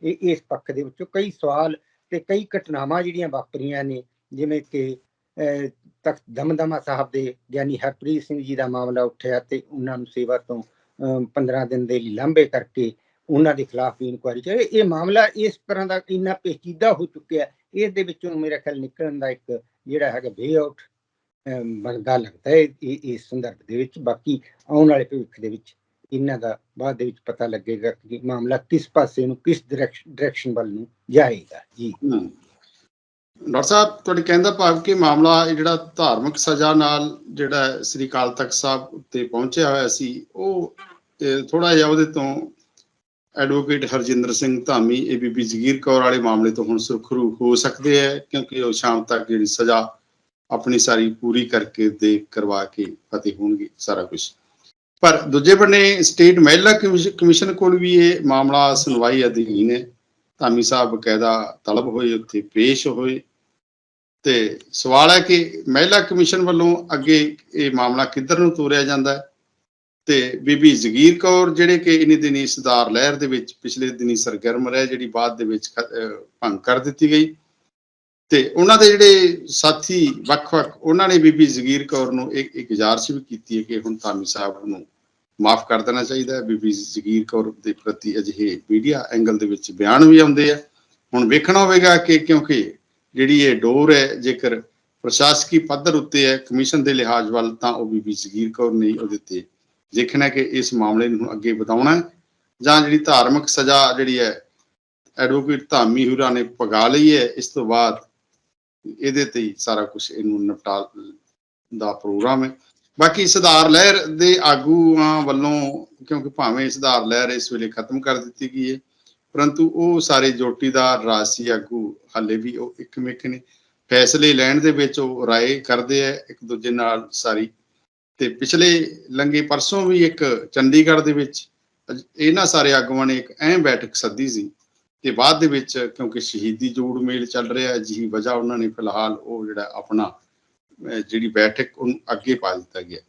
ਇਹ ਇਸ ਪੱਖ ਦੇ ਵਿੱਚੋਂ ਕਈ ਸਵਾਲ ਤੇ ਕਈ ਘਟਨਾਵਾਂ ਜਿਹੜੀਆਂ ਵਾਪਰੀਆਂ ਨੇ ਜਿਵੇਂ ਕਿ ਅਹ, ਤਖਤ ਦਮਦਮਾ ਸਾਹਿਬ ਦੇ ਗਿਆਨੀ ਹਰਪ੍ਰੀਤ ਸਿੰਘ ਜੀ ਦਾ ਮਾਮਲਾ ਉੱਠਿਆ ਤੇ ਉਹਨਾਂ ਨੂੰ ਸੇਵਾ ਤੋਂ 15 ਦਿਨ ਦੇ ਲਈ ਲਾਂਭੇ ਕਰਕੇ ਉਹਨਾਂ ਦੇ ਖਿਲਾਫ ਵੀ ਇਨਕੁਆਇਰੀ ਚਾਹੇ ਇਹ ਮਾਮਲਾ ਇਸ ਤਰ੍ਹਾਂ ਦਾ ਇੰਨਾ ਪੇਚੀਦਾ ਹੋ ਚੁੱਕਿਆ ਹੈ, ਇਸ ਦੇ ਵਿੱਚੋਂ ਮੇਰਾ ਖਿਆਲ ਨਿਕਲਣ ਦਾ ਇੱਕ ਜਿਹੜਾ ਹੈਗਾ ਵੇ ਆਊਟ ਬਣਦਾ ਲੱਗਦਾ ਹੈ ਇਸ ਸੰਦਰਭ ਦੇ ਵਿੱਚ। ਬਾਕੀ ਆਉਣ ਵਾਲੇ ਭਵਿੱਖ ਦੇ ਵਿੱਚ ਇਹਨਾਂ ਦਾ ਬਾਅਦ ਦੇ ਵਿੱਚ ਪਤਾ ਲੱਗੇਗਾ ਕਿ ਮਾਮਲਾ ਕਿਸ ਪਾਸੇ ਨੂੰ ਕਿਸ ਡਾਇਰੈਕਸ਼ਨ ਵੱਲ ਨੂੰ ਜਾਏਗਾ। ਜੀ। ਡਾਕਟਰ ਸਾਹਿਬ, ਤੁਹਾਡੇ ਕਹਿੰਦਾ ਭਾਵ ਕਿ ਮਾਮਲਾ, ਇਹ ਜਿਹੜਾ ਧਾਰਮਿਕ ਸਜ਼ਾ ਨਾਲ ਜਿਹੜਾ ਸ੍ਰੀ ਅਕਾਲ ਤਖਤ ਸਾਹਿਬ ਉੱਤੇ ਪਹੁੰਚਿਆ ਹੋਇਆ ਸੀ, ਉਹ ਥੋੜਾ ਜਿਹਾ ਉਹਦੇ ਤੋਂ ਐਡਵੋਕੇਟ ਹਰਜਿੰਦਰ ਸਿੰਘ ਧਾਮੀ ਏਬੀਪੀ ਜਗੀਰ ਕੌਰ ਵਾਲੇ ਮਾਮਲੇ ਤੋਂ ਹੁਣ ਸੁਰਖਰੂ ਹੋ ਸਕਦੇ ਹੈ, ਕਿਉਂਕਿ ਉਹ ਸ਼ਾਮ ਤੱਕ ਜਿਹੜੀ ਸਜ਼ਾ ਆਪਣੀ ਸਾਰੀ ਪੂਰੀ ਕਰਕੇ ਦੇ ਕਰਵਾ ਕੇ ਫਤਿਹ ਹੋਣਗੇ, ਸਾਰਾ ਕੁਝ ਪਰ ਦੂਜੇ ਬੰਨੇ, ਸਟੇਟ ਮਹਿਲਾ ਕਮਿਸ਼ਨ- ਕਮਿਸ਼ਨ ਕੋਲ ਵੀ ਇਹ ਮਾਮਲਾ ਸੁਣਵਾਈ ਅਧੀਨ ਹੈ। ਧਾਮੀ ਸਾਹਿਬ ਬਕਾਇਦਾ ਤਲਬ ਹੋਏ, ਉੱਥੇ ਪੇਸ਼ ਹੋਏ। ਤੇ ਸਵਾਲ ਹੈ ਕਿ ਮਹਿਲਾ ਕਮਿਸ਼ਨ ਵੱਲੋਂ ਅੱਗੇ ਇਹ ਮਾਮਲਾ ਕਿੱਧਰ ਨੂੰ ਤੋਰਿਆ ਜਾਂਦਾ ਹੈ? ਤੇ ਬੀਬੀ ਜ਼ਗੀਰ ਕੌਰ ਜਿਹੜੇ ਕਿ ਇਨੀ ਦਿਨੀ ਸੁਧਾਰ ਲਹਿਰ ਦੇ ਵਿੱਚ ਪਿਛਲੇ ਦਿਨੀ ਸਰਗਰਮ ਰਹੇ, ਜਿਹੜੀ ਬਾਅਦ ਦੇ ਵਿੱਚ ਖ- ਭੰਗ ਕਰ ਦਿੱਤੀ ਗਈ। ਤੇ ਉਹਨਾਂ ਦੇ ਜਿਹੜੇ ਸਾਥੀ ਵੱਖ-ਵੱਖ, ਉਹਨਾਂ ਨੇ ਬੀਬੀ ਜ਼ਗੀਰ ਕੌਰ ਨੂੰ ਇੱਕ ਇੱਕ ਗੁਜ਼ਾਰਿਸ਼ ਵੀ ਕੀਤੀ ਹੈ ਕਿ ਹੁਣ ਧਾਮੀ ਸਾਹਿਬ ਨੂੰ ਮਾਫ ਕਰ ਦੇਣਾ ਚਾਹੀਦਾ ਹੈ। ਬੀਬੀ ਜ਼ਗੀਰ ਕੌਰ ਦੇ ਪ੍ਰਤੀ ਅਜਿਹੇ ਮੀਡੀਆ ਐਂਗਲ ਦੇ ਵਿੱਚ ਬਿਆਨ ਵੀ ਆਉਂਦੇ ਆ। ਹੁਣ ਵੇਖਣਾ ਹੋਵੇਗਾ ਕਿ ਕਿਉਂਕਿ ਜਿਹੜੀ ਇਹ ਡੋਰ ਹੈ, ਜੇਕਰ ਪ੍ਰਸ਼ਾਸਕੀ ਪੱਧਰ ਉੱਤੇ ਹੈ, ਕਮਿਸ਼ਨ ਦੇ ਲਿਹਾਜ਼ ਵੱਲ, ਤਾਂ ਉਹ ਬੀਬੀ ਜ਼ਗੀਰ ਕੌਰ ਨੇ ਉਹਦੇ ਤੇ ਦੇਖਣਾ ਕਿ ਇਸ ਮਾਮਲੇ ਨੂੰ ਅੱਗੇ ਵਧਾਉਣਾ ਜਾਂ ਜਿਹੜੀ ਧਾਰਮਿਕ ਸਜ਼ਾ ਜਿਹੜੀ ਹੈ ਐਡਵੋਕੇਟ ਧਾਮੀ ਹੁਰਾ ਨੇ ਪਗਾ ਲਈ ਹੈ, ਇਸ ਤੋਂ ਬਾਅਦ ਇਹਦੇ ਤੇ ਹੀ ਸਾਰਾ ਕੁਝ ਇਹਨੂੰ ਨਿਪਟਾ ਦਾ ਪ੍ਰੋਗਰਾਮ ਹੈ। ਬਾਕੀ ਸੁਧਾਰ ਲਹਿਰ ਦੇ ਆਗੂਆਂ ਵੱਲੋਂ, ਕਿਉਂਕਿ ਭਾਵੇਂ ਸੁਧਾਰ ਲਹਿਰ ਇਸ ਵੇਲੇ ਖਤਮ ਕਰ ਦਿੱਤੀ ਗਈ ਹੈ ਪਰੰਤੂ ਉਹ ਸਾਰੇ ਜੋਟੀਦਾਰ ਰਾਜਸੀ ਆਗੂ ਹਾਲੇ ਵੀ ਉਹ ਇੱਕ ਮਿੱਕ ਨੇ। ਫੈਸਲੇ ਲੈਣ ਦੇ ਵਿੱਚ ਉਹ ਰਾਏ ਕਰਦੇ ਆ, ਇੱਕ ਦੂਜੇ ਨਾਲ ਸਾਰੀ। ਤੇ ਪਿਛਲੇ ਲੰਗੇ ਪਰਸੋਂ ਵੀ ਇੱਕ ਚੰਡੀਗੜ੍ਹ ਦੇ ਵਿੱਚ ਇਹਨਾਂ ਸਾਰੇ ਆਗੂਆਂ ਨੇ ਇੱਕ ਅਹਿਮ ਬੈਠਕ ਸੱਦੀ ਸੀ। ਤੇ ਬਾਅਦ ਦੇ ਵਿੱਚ ਕਿਉਂਕਿ ਸ਼ਹੀਦੀ ਜੋੜ ਮੇਲ ਚੱਲ ਰਿਹਾ, ਜਿਹੀ ਵਜ੍ਹਾ ਉਹਨਾਂ ਨੇ ਫਿਲਹਾਲ ਉਹ ਜਿਹੜਾ ਆਪਣਾ ਜਿਹੜੀ ਬੈਠਕ ਉਹਨੂੰ ਅੱਗੇ ਪਾ ਦਿੱਤਾ ਗਿਆ।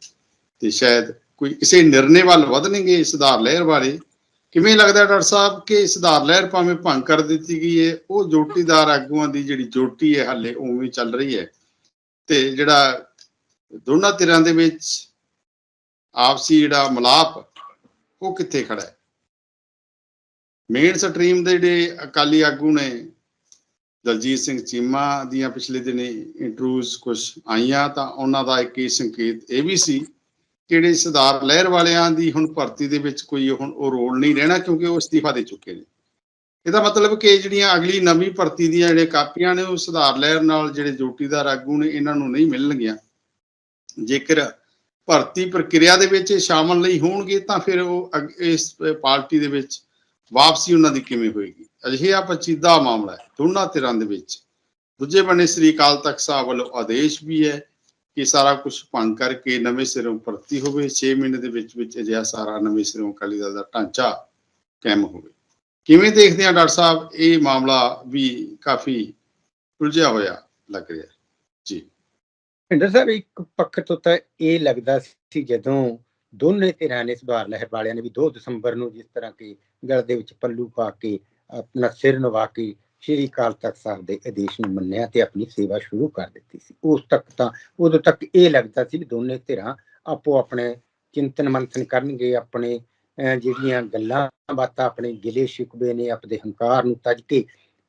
ਤੇ ਸ਼ਾਇਦ ਕੋਈ ਕਿਸੇ ਨਿਰਣੇ ਵੱਲ ਵਧਣਗੇ ਸੁਧਾਰ ਲਹਿਰ ਬਾਰੇ ਕਿਵੇਂ ਲੱਗਦਾ ਡਾਕਟਰ ਸਾਹਿਬ ਕਿ ਸੁਧਾਰ ਲਹਿਰ ਭਾਵੇਂ ਭੰਗ ਕਰ ਦਿੱਤੀ ਗਈ ਹੈ, ਉਹ ਜੋਟੀਦਾਰ ਆਗੂਆਂ ਦੀ ਜਿਹੜੀ ਜੋਟੀ ਹੈ ਹਾਲੇ ਉਵੇਂ ਚੱਲ ਰਹੀ ਹੈ ਤੇ ਜਿਹੜਾ ਦੋਨਾਂ ਧਿਰਾਂ ਦੇ ਵਿੱਚ ਆਪਸੀ ਜਿਹੜਾ ਮਲਾਪ, ਉਹ ਕਿੱਥੇ ਖੜਾ ਹੈ? ਮੇਨ ਸਟਰੀਮ ਦੇ ਜਿਹੜੇ ਅਕਾਲੀ ਆਗੂ ਨੇ, ਦਲਜੀਤ ਸਿੰਘ ਚੀਮਾ ਦੀਆਂ ਪਿਛਲੇ ਦਿਨੇ ਇੰਟਰਵਿਊਜ਼ ਕੁਝ ਆਈਆਂ ਤਾਂ ਉਹਨਾਂ ਦਾ ਇੱਕ ਹੀ ਸੰਕੇਤ ਇਹ ਵੀ ਸੀ ਕਿਹੜੇ ਜਿਹੜੇ ਸੁਧਾਰ ਲਹਿਰ ਵਾਲਿਆਂ ਦੀ ਹੁਣ ਭਰਤੀ ਦੇ ਵਿੱਚ ਕੋਈ ਹੁਣ ਉਹ ਰੋਲ ਨਹੀਂ ਰਹਿਣਾ ਕਿਉਂਕਿ ਉਹ ਅਸਤੀਫਾ ਦੇ ਚੁੱਕੇ ਨੇ। ਇਹਦਾ ਮਤਲਬ ਕਿ ਜਿਹੜੀਆਂ ਅਗਲੀ ਨਵੀਂ ਭਰਤੀ ਦੀਆਂ ਜਿਹੜੇ ਕਾਪੀਆਂ ਨੇ ਉਹ ਸੁਧਾਰ ਲਹਿਰ ਨਾਲ ਜਿਹੜੇ ਜੋਟੀਦਾਰ ਆਗੂ ਨੇ, ਇਹਨਾਂ ਨੂੰ ਨਹੀਂ ਮਿਲਣਗੀਆਂ। ਜੇਕਰ ਭਰਤੀ ਪ੍ਰਕਿਰਿਆ ਦੇ ਵਿੱਚ ਇਹ ਸ਼ਾਮਲ ਨਹੀਂ ਹੋਣਗੇ ਤਾਂ ਫਿਰ ਉਹ ਅਗ- ਇਸ ਪਾਰਟੀ ਦੇ ਵਿੱਚ ਵਾਪਸੀ ਉਹਨਾਂ ਦੀ ਕਿਵੇਂ ਹੋਏਗੀ? ਅਜਿਹਾ ਪਚੀਦਾ ਮਾਮਲਾ ਹੈ। ਦੋਨਾਂ ਧਿਰਾਂ ਦੇ ਵਿੱਚ। ਦੂਜੇ ਬੰਨੇ ਸ੍ਰੀ ਅਕਾਲ ਤਖਤ ਸਾਹਿਬ ਵੱਲੋਂ ਆਦੇਸ਼ ਵੀ ਹੈ। ਕਿ ਸਾਰਾ ਕੁਝ ਭੰਗ ਕਰਕੇ ਨਵੇਂ ਸਿਰੋਂ ਭਰਤੀ ਹੋਵੇ 6 ਮਹੀਨੇ ਦੇ ਵਿੱਚ ਵਿੱਚ ਅਜਿਹਾ ਸਾਰਾ ਨਵੇਂ ਸਿਰੋਂ ਅਕਾਲੀ ਦਲ ਦਾ ਢਾਂਚਾ ਕਾਇਮ ਹੋਵੇ। ਕਿਵੇਂ ਦੇਖਦੇ ਆ ਡਾਕਟਰ ਸਾਹਿਬ, ਇਹ ਮਾਮਲਾ ਵੀ ਕਾਫੀ ਉਲਝਿਆ ਹੋਇਆ ਲੱਗ ਰਿਹਾ। ਜੀ। ਭਿੰਦਰ ਸਾਹਿਬ, ਇੱਕ ਪੱਖ ਤੋਂ ਤਾਂ ਇਹ ਲੱਗਦਾ ਸੀ ਜਦੋਂ ਦੋਨੇ ਧਿਰਾਂ ਨੇ ਸੁਧਾਰ ਲਹਿਰ ਵਾਲਿਆਂ ਨੇ ਵੀ 2 ਦਸੰਬਰ ਨੂੰ ਜਿਸ ਤਰ੍ਹਾਂ ਕਿ ਗਲ ਦੇ ਵਿੱਚ ਪੱਲੂ ਪਾ ਕੇ ਆਪਣਾ ਸਿਰ ਨਵਾ ਕੇ ਸ਼੍ਰੀ ਅਕਾਲ ਤਖਤ ਸਾਹਿਬ ਦੇ ਆਦੇਸ਼ ਨੂੰ ਮੰਨਿਆ ਤੇ ਆਪਣੀ ਸੇਵਾ ਸ਼ੁਰੂ ਕਰ ਦਿੱਤੀ ਸੀ। ਉਸ ਤੱਕ ਤਾਂ ਉਦੋਂ ਤੱਕ ਇਹ ਲੱਗਦਾ ਸੀ ਵੀ ਦੋਨੇ ਧਿਰਾਂ ਆਪੋ ਆਪਣੇ ਚਿੰਤਨ ਮੰਥਨ ਕਰਨਗੇ ਆਪਣੇ ਜਿਹੜੀਆਂ ਗੱਲਾਂ ਬਾਤਾਂ ਆਪਣੇ ਗਿਲੇ ਸ਼ਿਕਵੇ ਨੇ ਆਪਣੇ ਹੰਕਾਰ ਨੂੰ ਤਜ ਕੇ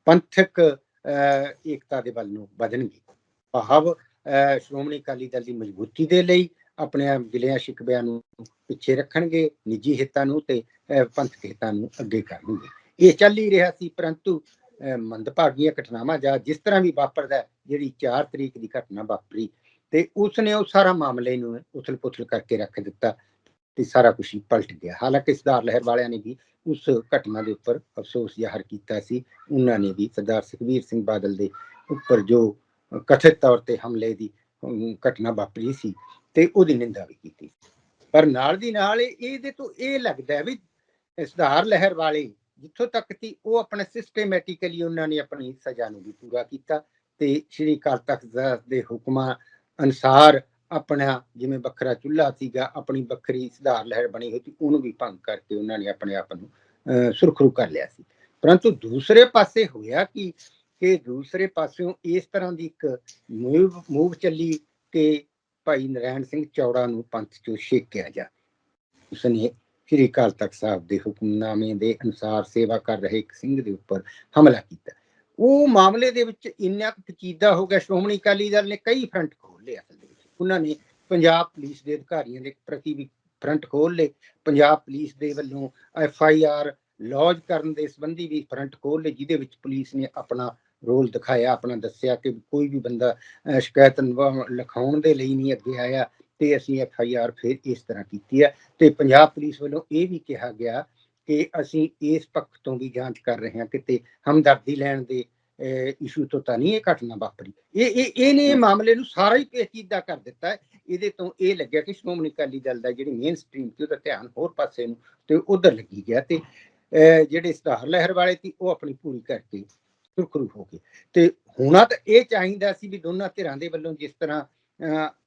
ਪੰਥਕ ਅਹ, ਏਕਤਾ ਦੇ ਵੱਲ ਨੂੰ ਵਧਣਗੇ। ਭਾਵ ਅਹ ਸ਼੍ਰੋਮਣੀ ਅਕਾਲੀ ਦਲ ਦੀ ਮਜ਼ਬੂਤੀ ਦੇ ਲਈ ਆਪਣੇ ਗਿਲਿਆਂ ਸ਼ਿਕਵਿਆਂ ਨੂੰ ਪਿੱਛੇ ਰੱਖਣਗੇ ਨਿੱਜੀ ਹਿੱਤਾਂ ਨੂੰ ਤੇ ਅਹ ਪੰਥਕ ਹਿੱਤਾਂ ਨੂੰ ਅੱਗੇ ਕਰਨਗੇ। ਇਹ ਚੱਲ ਹੀ ਰਿਹਾ ਸੀ ਪਰੰਤੂ ਮੰਦਭਾਗੀਆਂ ਘਟਨਾਵਾਂ ਜਾਂ ਜਿਸ ਤਰ੍ਹਾਂ ਵੀ ਵਾਪਰਦਾ ਜਿਹੜੀ 4 ਤਰੀਕ ਦੀ ਘਟਨਾ ਵਾਪਰੀ, ਤੇ ਉਸਨੇ ਉਹ ਸਾਰਾ ਮਾਮਲੇ ਨੂੰ ਉਥਲ-ਪੁਥਲ ਕਰਕੇ ਰੱਖ ਦਿੱਤਾ ਤੇ ਸਾਰਾ ਕੁਝ ਹੀ ਪਲਟ ਗਿਆ। ਹਾਲਾਂਕਿ ਸਰਦਾਰ ਲਹਿਰ ਵਾਲਿਆਂ ਨੇ ਵੀ ਉਸ ਘਟਨਾ ਦੇ ਉੱਪਰ ਅਫਸੋਸ ਜ਼ਾਹਰ ਕੀਤਾ ਸੀ। ਉਹਨਾਂ ਨੇ ਵੀ ਸਰਦਾਰ ਸੁਖਬੀਰ ਸਿੰਘ ਬਾਦਲ ਦੇ ਉੱਪਰ ਜੋ ਕਥਿਤ ਤੌਰ ਤੇ ਹਮਲੇ ਦੀ ਘਟਨਾ ਵਾਪਰੀ ਸੀ ਤੇ ਉਹਦੀ ਨਿੰਦਾ ਵੀ ਕੀਤੀ ਪਰ ਨਾਲ ਦੀ ਨਾਲ ਇਹਦੇ ਤੋਂ ਇਹ ਲੱਗਦਾ ਵੀ ਸੁਧਾਰ ਲਹਿਰ ਵਾਲੇ ਜਿੱਥੋਂ ਤੱਕ ਸੀ ਉਹ ਆਪਣਾ ਸਿਸਟੇਮੈਟਿਕਲੀ ਉਹਨਾਂ ਨੇ ਆਪਣੀ ਸਜ਼ਾ ਨੂੰ ਵੀ ਪੂਰਾ ਕੀਤਾ ਤੇ ਸ਼੍ਰੀ ਅਕਾਲ ਤਖਤ ਦੇ ਹੁਕਮਾਂ ਅਨਸਾਰ ਆਪਣਾ ਜਿਵੇਂ ਵੱਖਰਾ ਚੁੱਲ੍ਹਾ ਸੀਗਾ ਆਪਣੀ ਵੱਖਰੀ ਸੁਧਾਰ ਲਹਿਰ ਬਣੀ ਹੋਈ ਸੀ ਉਹਨੂੰ ਵੀ ਭੰਗ ਕਰਕੇ ਉਹਨਾਂ ਨੇ ਆਪਣੇ ਆਪ ਨੂੰ ਅਹ, ਸੁਰਖਰੂ ਕਰ ਲਿਆ ਸੀ। ਪਰੰਤੂ ਦੂਸਰੇ ਪਾਸੇ ਹੋਇਆ ਕਿ ਕਿ ਦੂਸਰੇ ਪਾਸਿਓਂ ਇਸ ਤਰ੍ਹਾਂ ਦੀ ਇੱਕ ਮੂਵ ਮੂਵ ਚੱਲੀ ਕਿ ਭਾਈ ਨਰੈਣ ਸਿੰਘ ਚੌੜਾ ਨੂੰ ਪੰਥ ਚੋਂ ਛੇਕਿਆ ਜਾ ਉਸਨੇ ਸ੍ਰੀ ਅਕਾਲ ਤਖਤ ਸਾਹਿਬ ਦੇ ਹੁਕਮਨਾਮੇ ਦੇ ਅਨੁਸਾਰ ਸੇਵਾ ਕਰ ਰਹੇ ਇੱਕ ਸਿੰਘ ਦੇ ਉੱਪਰ ਹਮਲਾ ਕੀਤਾ। ਉਹ ਮਾਮਲੇ ਦੇ ਵਿੱਚ ਇੰਨਾ ਪਚੀਦਾ ਹੋ ਗਿਆ, ਸ਼੍ਰੋਮਣੀ ਅਕਾਲੀ ਦਲ ਨੇ ਕਈ ਫਰੰਟ ਖੋਲ੍ਹੇ ਅਸਲ ਦੇ ਵਿੱਚ। ਉਹਨਾਂ ਨੇ ਪੰਜਾਬ ਪੁਲਿਸ ਦੇ ਅਧਿਕਾਰੀਆਂ ਦੇ ਪ੍ਰਤੀ ਵੀ ਫਰੰਟ ਖੋਲ ਲਏ। ਪੰਜਾਬ ਪੁਲਿਸ ਦੇ ਵੱਲੋਂ ਐਫ ਆਈ ਆਰ ਲੌਜ ਕਰਨ ਦੇ ਸੰਬੰਧੀ ਵੀ ਫਰੰਟ ਖੋਲ ਲਏ, ਜਿਹਦੇ ਵਿੱਚ ਪੁਲਿਸ ਨੇ ਆਪਣਾ ਰੋਲ ਦਿਖਾਇਆ, ਆਪਣਾ ਦੱਸਿਆ ਕਿ ਕੋਈ ਵੀ ਬੰਦਾ ਸ਼ਿਕਾਇਤ ਨਿਭਾਉਣ- ਲਿਖਾਉਣ ਦੇ ਲਈ ਨਹੀਂ ਅੱਗੇ ਆਇਆ। ਤੇ ਅਸੀਂ ਐਫ ਆਈ ਆਰ ਫਿਰ ਇਸ ਤਰ੍ਹਾਂ ਕੀਤੀ ਹੈ ਤੇ ਪੰਜਾਬ ਪੁਲਿਸ ਵੱਲੋਂ ਇਹ ਵੀ ਕਿਹਾ ਗਿਆ ਕਿ ਅਸੀਂ ਇਸ ਪੱਖ ਤੋਂ ਵੀ ਜਾਂਚ ਕਰ ਰਹੇ ਹਾਂ ਕਿਤੇ ਹਮਦਰਦੀ ਲੈਣ ਦੇ ਇਸ਼ੂ ਤੋਂ ਤਾਂ ਨਹੀਂ ਇਹ ਘਟਨਾ ਵਾਪਰੀ। ਇਹ ਇਹ ਇਹਨੇ ਮਾਮਲੇ ਨੂੰ ਸਾਰਾ ਹੀ ਪੇਚੀਦਾ ਕਰ ਦਿੱਤਾ ਹੈ। ਇਹਦੇ ਤੋਂ ਇਹ ਲੱਗਿਆ ਕਿ ਸ਼੍ਰੋਮਣੀ ਅਕਾਲੀ ਦਲ ਦਾ ਜਿਹੜੀ ਮੇਨ ਸਟ੍ਰੀਮ ਸੀ ਉਹਦਾ ਧਿਆਨ ਹੋਰ ਪਾਸੇ ਨੂੰ ਤੇ ਉਧਰ ਲੱਗੀ ਗਿਆ ਤੇ ਅਹ, ਜਿਹੜੇ ਸਟਾਰ ਲਹਿਰ ਵਾਲੇ ਸੀ ਉਹ ਆਪਣੀ ਪੂਰੀ ਕਰਕੇ ਸੁਰਖਰੂ ਹੋ ਗਏ। ਤੇ ਹੋਣਾ ਤਾਂ ਇਹ ਚਾਹੀਦਾ ਸੀ ਵੀ ਦੋਨਾਂ ਧਿਰਾਂ ਦੇ ਵੱਲੋਂ ਜਿਸ ਤਰ੍ਹਾਂ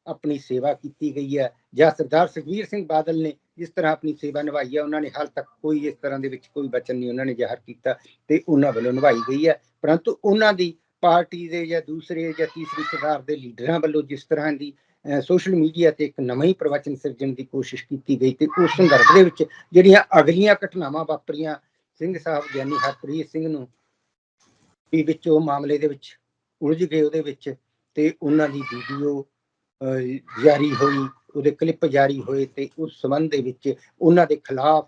ਆਪਣੀ ਸੇਵਾ ਕੀਤੀ ਗਈ ਹੈ। ਜਾਂ ਸਰਦਾਰ ਸੁਖਬੀਰ ਸਿੰਘ ਬਾਦਲ ਨੇ ਜਿਸ ਤਰ੍ਹਾਂ ਆਪਣੀ ਸੇਵਾ ਨਿਭਾਈ ਹੈ, ਉਹਨਾਂ ਨੇ ਹਾਲ ਤੱਕ ਕੋਈ ਇਸ ਤਰ੍ਹਾਂ ਦੇ ਵਿੱਚ ਕੋਈ ਬਚਨ ਨਹੀਂ ਉਹਨਾਂ ਨੇ ਜ਼ਾਹਰ ਕੀਤਾ ਤੇ ਉਹਨਾਂ ਵੱਲੋਂ ਨਿਭਾਈ ਗਈ ਹੈ। ਪਰੰਤੂ ਉਹਨਾਂ ਦੀ ਪਾਰਟੀ ਦੇ ਜਾਂ ਦੂਸਰੇ ਜਾਂ ਤੀਸਰੀ ਸਰਕਾਰ ਦੇ ਲੀਡਰਾਂ ਵੱਲੋਂ ਜਿਸ ਤਰ੍ਹਾਂ ਦੀ ਸੋਸ਼ਲ ਮੀਡੀਆ ਤੇ ਇੱਕ ਨਵਾਂ ਹੀ ਪ੍ਰਵਚਨ ਸਿਰਜਣ ਦੀ ਕੋਸ਼ਿਸ਼ ਕੀਤੀ ਗਈ ਤੇ ਉਸ ਸੰਦਰਭ ਦੇ ਵਿੱਚ ਜਿਹੜੀਆਂ ਅਗਲੀਆਂ ਘਟਨਾਵਾਂ ਵਾਪਰੀਆਂ, ਸਿੰਘ ਸਾਹਿਬ ਗਿਆਨੀ ਹਰਪ੍ਰੀਤ ਸਿੰਘ ਨੂੰ ਵੀ ਵਿੱਚ ਉਹ ਮਾਮਲੇ ਦੇ ਵਿੱਚ ਉਲਝ ਗਏ ਉਹਦੇ ਵਿੱਚ ਤੇ ਉਹਨਾਂ ਦੀ ਵੀਡੀਓ ਜਾਰੀ ਹੋਈ ਉਹਦੇ ਕਲਿੱਪ ਜਾਰੀ ਹੋਏ ਤੇ ਉਸ ਸੰਬੰਧ ਦੇ ਵਿੱਚ ਉਹਨਾਂ ਦੇ ਖਿਲਾਫ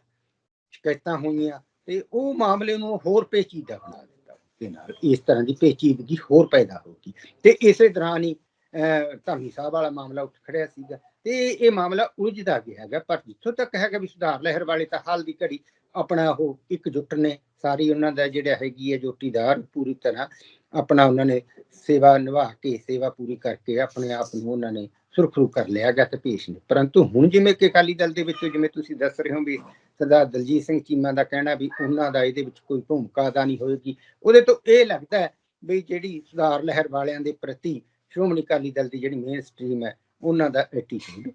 ਸ਼ਿਕਾਇਤਾਂ ਹੋਈਆਂ ਤੇ ਉਹ ਮਾਮਲੇ ਨੂੰ ਹੋਰ ਪੇਚੀਦਾ ਬਣਾ ਦਿੱਤਾ ਦੇ ਨਾਲ। ਇਸ ਤਰ੍ਹਾਂ ਦੀ ਪੇਚੀਦਗੀ ਹੋਰ ਪੈਦਾ ਹੋ ਗਈ ਤੇ ਇਸੇ ਦੌਰਾਨ ਹੀ ਅਹ, ਧਾਮੀ ਸਾਹਿਬ ਵਾਲਾ ਮਾਮਲਾ ਉੱਠ ਖੜਿਆ ਸੀਗਾ ਤੇ ਇਹ ਮਾਮਲਾ ਉਲਝਦਾ ਵੀ ਹੈਗਾ ਪਰ ਜਿੱਥੋਂ ਤੱਕ ਹੈਗਾ ਵੀ ਸੁਧਾਰ ਲਹਿਰ ਵਾਲੇ ਤਾਂ ਹਾਲ ਦੀ ਘੜੀ ਆਪਣਾ ਉਹ ਇਕਜੁੱਟ ਨੇ ਸਾਰੀ ਉਹਨਾਂ ਦਾ ਜਿਹੜਾ ਹੈਗੀ ਹੈ ਜੋਟੀਦਾਰ ਪੂਰੀ ਤਰ੍ਹਾਂ ਆਪਣਾ ਉਹਨਾਂ ਨੇ ਸੇਵਾ ਨਿਭਾ ਕੇ, ਸੇਵਾ ਪੂਰੀ ਕਰਕੇ ਆਪਣੇ ਆਪ ਨੂੰ ਉਹਨਾਂ ਨੇ ਸੁਰਖਰੂ ਕਰ ਲਿਆ ਗਿਆ ਤੇ ਨੇ। ਪਰੰਤੂ ਹੁਣ ਜਿਵੇਂ ਕਿ ਅਕਾਲੀ ਦਲ ਦੇ ਵਿੱਚ ਜਿਵੇਂ ਤੁਸੀਂ ਦੱਸ ਰਹੇ ਹੋ ਵੀ ਸਰਦਾਰ ਦਲਜੀਤ ਸਿੰਘ ਚੀਮਾ ਦਾ ਕਹਿਣਾ ਵੀ ਉਹਨਾਂ ਦਾ ਇਹਦੇ ਵਿੱਚ ਕੋਈ ਭੂਮਿਕਾ ਅਦਾ ਨਹੀਂ ਹੋਏਗੀ, ਉਹਦੇ ਤੋਂ ਇਹ ਲੱਗਦਾ ਹੈ ਵੀ ਜਿਹੜੀ ਸੁਧਾਰ ਲਹਿਰ ਵਾਲਿਆਂ ਦੇ ਪ੍ਰਤੀ ਸ਼੍ਰੋਮਣੀ ਅਕਾਲੀ ਦਲ ਦੀ ਜਿਹੜੀ ਮੇਨ ਸਟ੍ਰੀਮ ਹੈ, ਉਹਨਾਂ ਦਾ ਐਟੀਟਿਊਡ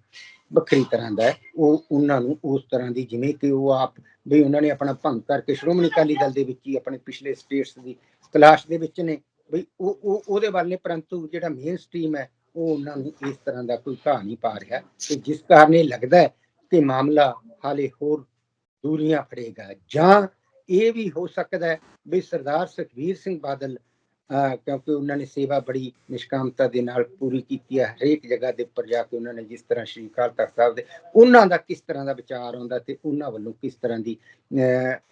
ਵੱਖਰੀ ਤਰ੍ਹਾਂ ਦਾ ਹੈ। ਉਹ ਉਹਨਾਂ ਨੂੰ ਉਸ ਤਰ੍ਹਾਂ ਦੀ ਜਿਵੇਂ ਕਿ ਉਹ ਆਪ ਵੀ ਉਹਨਾਂ ਨੇ ਆਪਣਾ ਭੰਗ ਕਰਕੇ ਸ਼੍ਰੋਮਣੀ ਅਕਾਲੀ ਦਲ ਦੇ ਵਿੱਚ ਹੀ ਆਪਣੇ ਪਿਛਲੇ ਸਟੇਟਸ ਦੀ ਤਲਾਸ਼ ਦੇ ਵਿੱਚ ਨੇ, ਬਈ ਉਹ ਉਹਦੇ ਵੱਲ ਨੇ ਪਰੰਤੂ ਜਿਹੜਾ ਮੇਨ ਸਟ੍ਰੀਮ ਹੈ, ਉਹ ਉਹਨਾਂ ਨੂੰ ਇਸ ਤਰ੍ਹਾਂ ਦਾ ਕੋਈ ਘਾਹ ਨਹੀਂ ਪਾ ਰਿਹਾ ਤੇ ਜਿਸ ਕਾਰਨ ਇਹ ਲੱਗਦਾ ਹੈ ਕਿ ਮਾਮਲਾ ਹਾਲੇ ਹੋਰ ਦੂਰੀਆਂ ਫੜੇਗਾ। ਜਾਂ ਇਹ ਵੀ ਹੋ ਸਕਦਾ ਹੈ ਵੀ ਸਰਦਾਰ ਸੁਖਬੀਰ ਸਿੰਘ ਬਾਦਲ ਕਿਉਂਕਿ ਉਹਨਾਂ ਨੇ ਸੇਵਾ ਬੜੀ ਨਿਸ਼ਕਾਮਤਾ ਦੇ ਨਾਲ ਪੂਰੀ ਕੀਤੀ ਹੈ ਹਰੇਕ ਜਗ੍ਹਾ ਦੇ ਉੱਪਰ ਜਾ ਕੇ ਉਹਨਾਂ ਨੇ ਜਿਸ ਤਰ੍ਹਾਂ ਸ਼੍ਰੀ ਅਕਾਲ ਤਖਤ ਸਾਹਿਬ ਦੇ, ਉਹਨਾਂ ਦਾ ਕਿਸ ਤਰ੍ਹਾਂ ਦਾ ਵਿਚਾਰ ਆਉਂਦਾ ਤੇ ਉਹਨਾਂ ਵੱਲੋਂ ਕਿਸ ਤਰ੍ਹਾਂ ਦੀ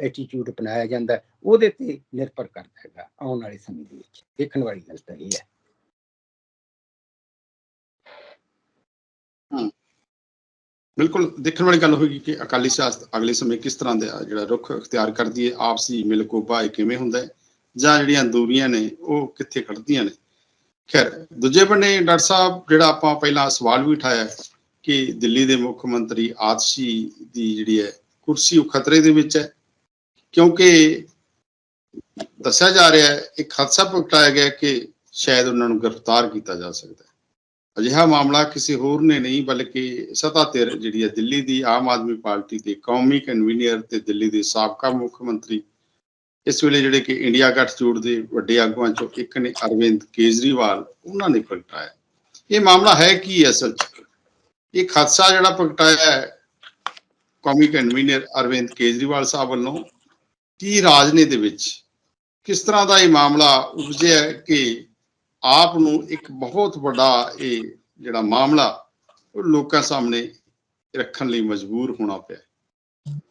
ਐਟੀਟਿਊਡ ਅਪਣਾਇਆ ਜਾਂਦਾ, ਉਹਦੇ ਤੇ ਨਿਰਭਰ ਕਰਦਾ ਹੈਗਾ ਆਉਣ ਵਾਲੇ ਸਮੇਂ ਦੇ ਵਿੱਚ, ਦੇਖਣ ਵਾਲੀ ਗੱਲ ਤਾਂ ਇਹ ਹੈ। ਬਿਲਕੁਲ, ਦੇਖਣ ਵਾਲੀ ਗੱਲ ਹੋਏਗੀ ਕਿ ਅਕਾਲੀ ਸਿਆਸਤ ਅਗਲੇ ਸਮੇਂ ਕਿਸ ਤਰ੍ਹਾਂ ਦਾ ਜਿਹੜਾ ਰੁਖ ਅਖਤਿਆਰ ਕਰਦੀ ਹੈ, ਆਪਸੀ ਮਿਲਕੋਬਾ ਇਹ ਕਿਵੇਂ ਹੁੰਦਾ ਹੈ। ਜਾਂ ਜਿਹੜੀਆਂ ਦੂਰੀਆਂ ਨੇ, ਉਹ ਕਿੱਥੇ ਖੜਦੀਆਂ ਨੇ। ਖੈਰ, ਦੂਜੇ ਬੰਨੇ ਡਾਕਟਰ ਸਾਹਿਬ, ਜਿਹੜਾ ਆਪਾਂ ਪਹਿਲਾਂ ਸਵਾਲ ਵੀ ਉਠਾਇਆ ਕਿ ਦਿੱਲੀ ਦੇ ਮੁੱਖ ਮੰਤਰੀ ਆਤਸ਼ੀ ਦੀ ਜਿਹੜੀ ਹੈ, ਕੁਰਸੀ ਉਹ ਖਤਰੇ ਦੇ ਵਿੱਚ ਹੈ। ਕਿਉਂਕਿ ਦੱਸਿਆ ਜਾ ਰਿਹਾ ਹੈ, ਇੱਕ ਹਾਦਸਾ ਪ੍ਰਗਟਾਇਆ ਗਿਆ ਕਿ ਸ਼ਾਇਦ ਉਹਨਾਂ ਨੂੰ ਗ੍ਰਿਫਤਾਰ ਕੀਤਾ ਜਾ ਸਕਦਾ ਹੈ। ਅਜਿਹਾ ਮਾਮਲਾ ਕਿਸੇ ਹੋਰ ਨੇ ਨਹੀਂ, ਬਲਕਿ ਸਤਾ ਧਿਰ ਜਿਹੜੀ ਹੈ, ਦਿੱਲੀ ਦੀ ਆਮ ਆਦਮੀ ਪਾਰਟੀ ਦੇ ਕੌਮੀ ਕਨਵੀਨਰ ਤੇ ਦਿੱਲੀ ਦੇ ਸਾਬਕਾ ਮੁੱਖ ਮੰਤਰੀ ਇਸ ਵੇਲੇ ਜਿਹੜੇ ਕਿ ਇੰਡੀਆ ਗੱਠਜੋੜ ਦੇ ਵੱਡੇ ਆਗੂਆਂ ਚੋਂ ਇੱਕ ਨੇ ਅਰਵਿੰਦ ਕੇਜਰੀਵਾਲ, ਉਹਨਾਂ ਨੇ ਪ੍ਰਗਟਾਇਆ। ਇਹ ਮਾਮਲਾ ਹੈ ਕੀ ਹੈ ਅਸਲ 'ਚ? ਇਹ ਹਾਦਸਾ ਜਿਹੜਾ ਪ੍ਰਗਟਾਇਆ ਹੈ, ਕੌਮੀ ਕਨਵੀਨਰ ਅਰਵਿੰਦ ਕੇਜਰੀਵਾਲ ਸਾਹਿਬ ਵੱਲੋਂ, ਕੀ ਰਾਜਨੀਤੀ ਦੇ ਵਿੱਚ? ਕਿਸ ਤਰ੍ਹਾਂ ਦਾ ਇਹ ਮਾਮਲਾ ਉਪਜਿਆ ਕਿ ਆਪ ਨੂੰ ਇੱਕ ਬਹੁਤ ਵੱਡਾ ਇਹ ਜਿਹੜਾ ਮਾਮਲਾ, ਉਹ ਲੋਕਾਂ ਸਾਹਮਣੇ ਰੱਖਣ ਲਈ ਮਜਬੂਰ ਹੋਣਾ ਪਿਆ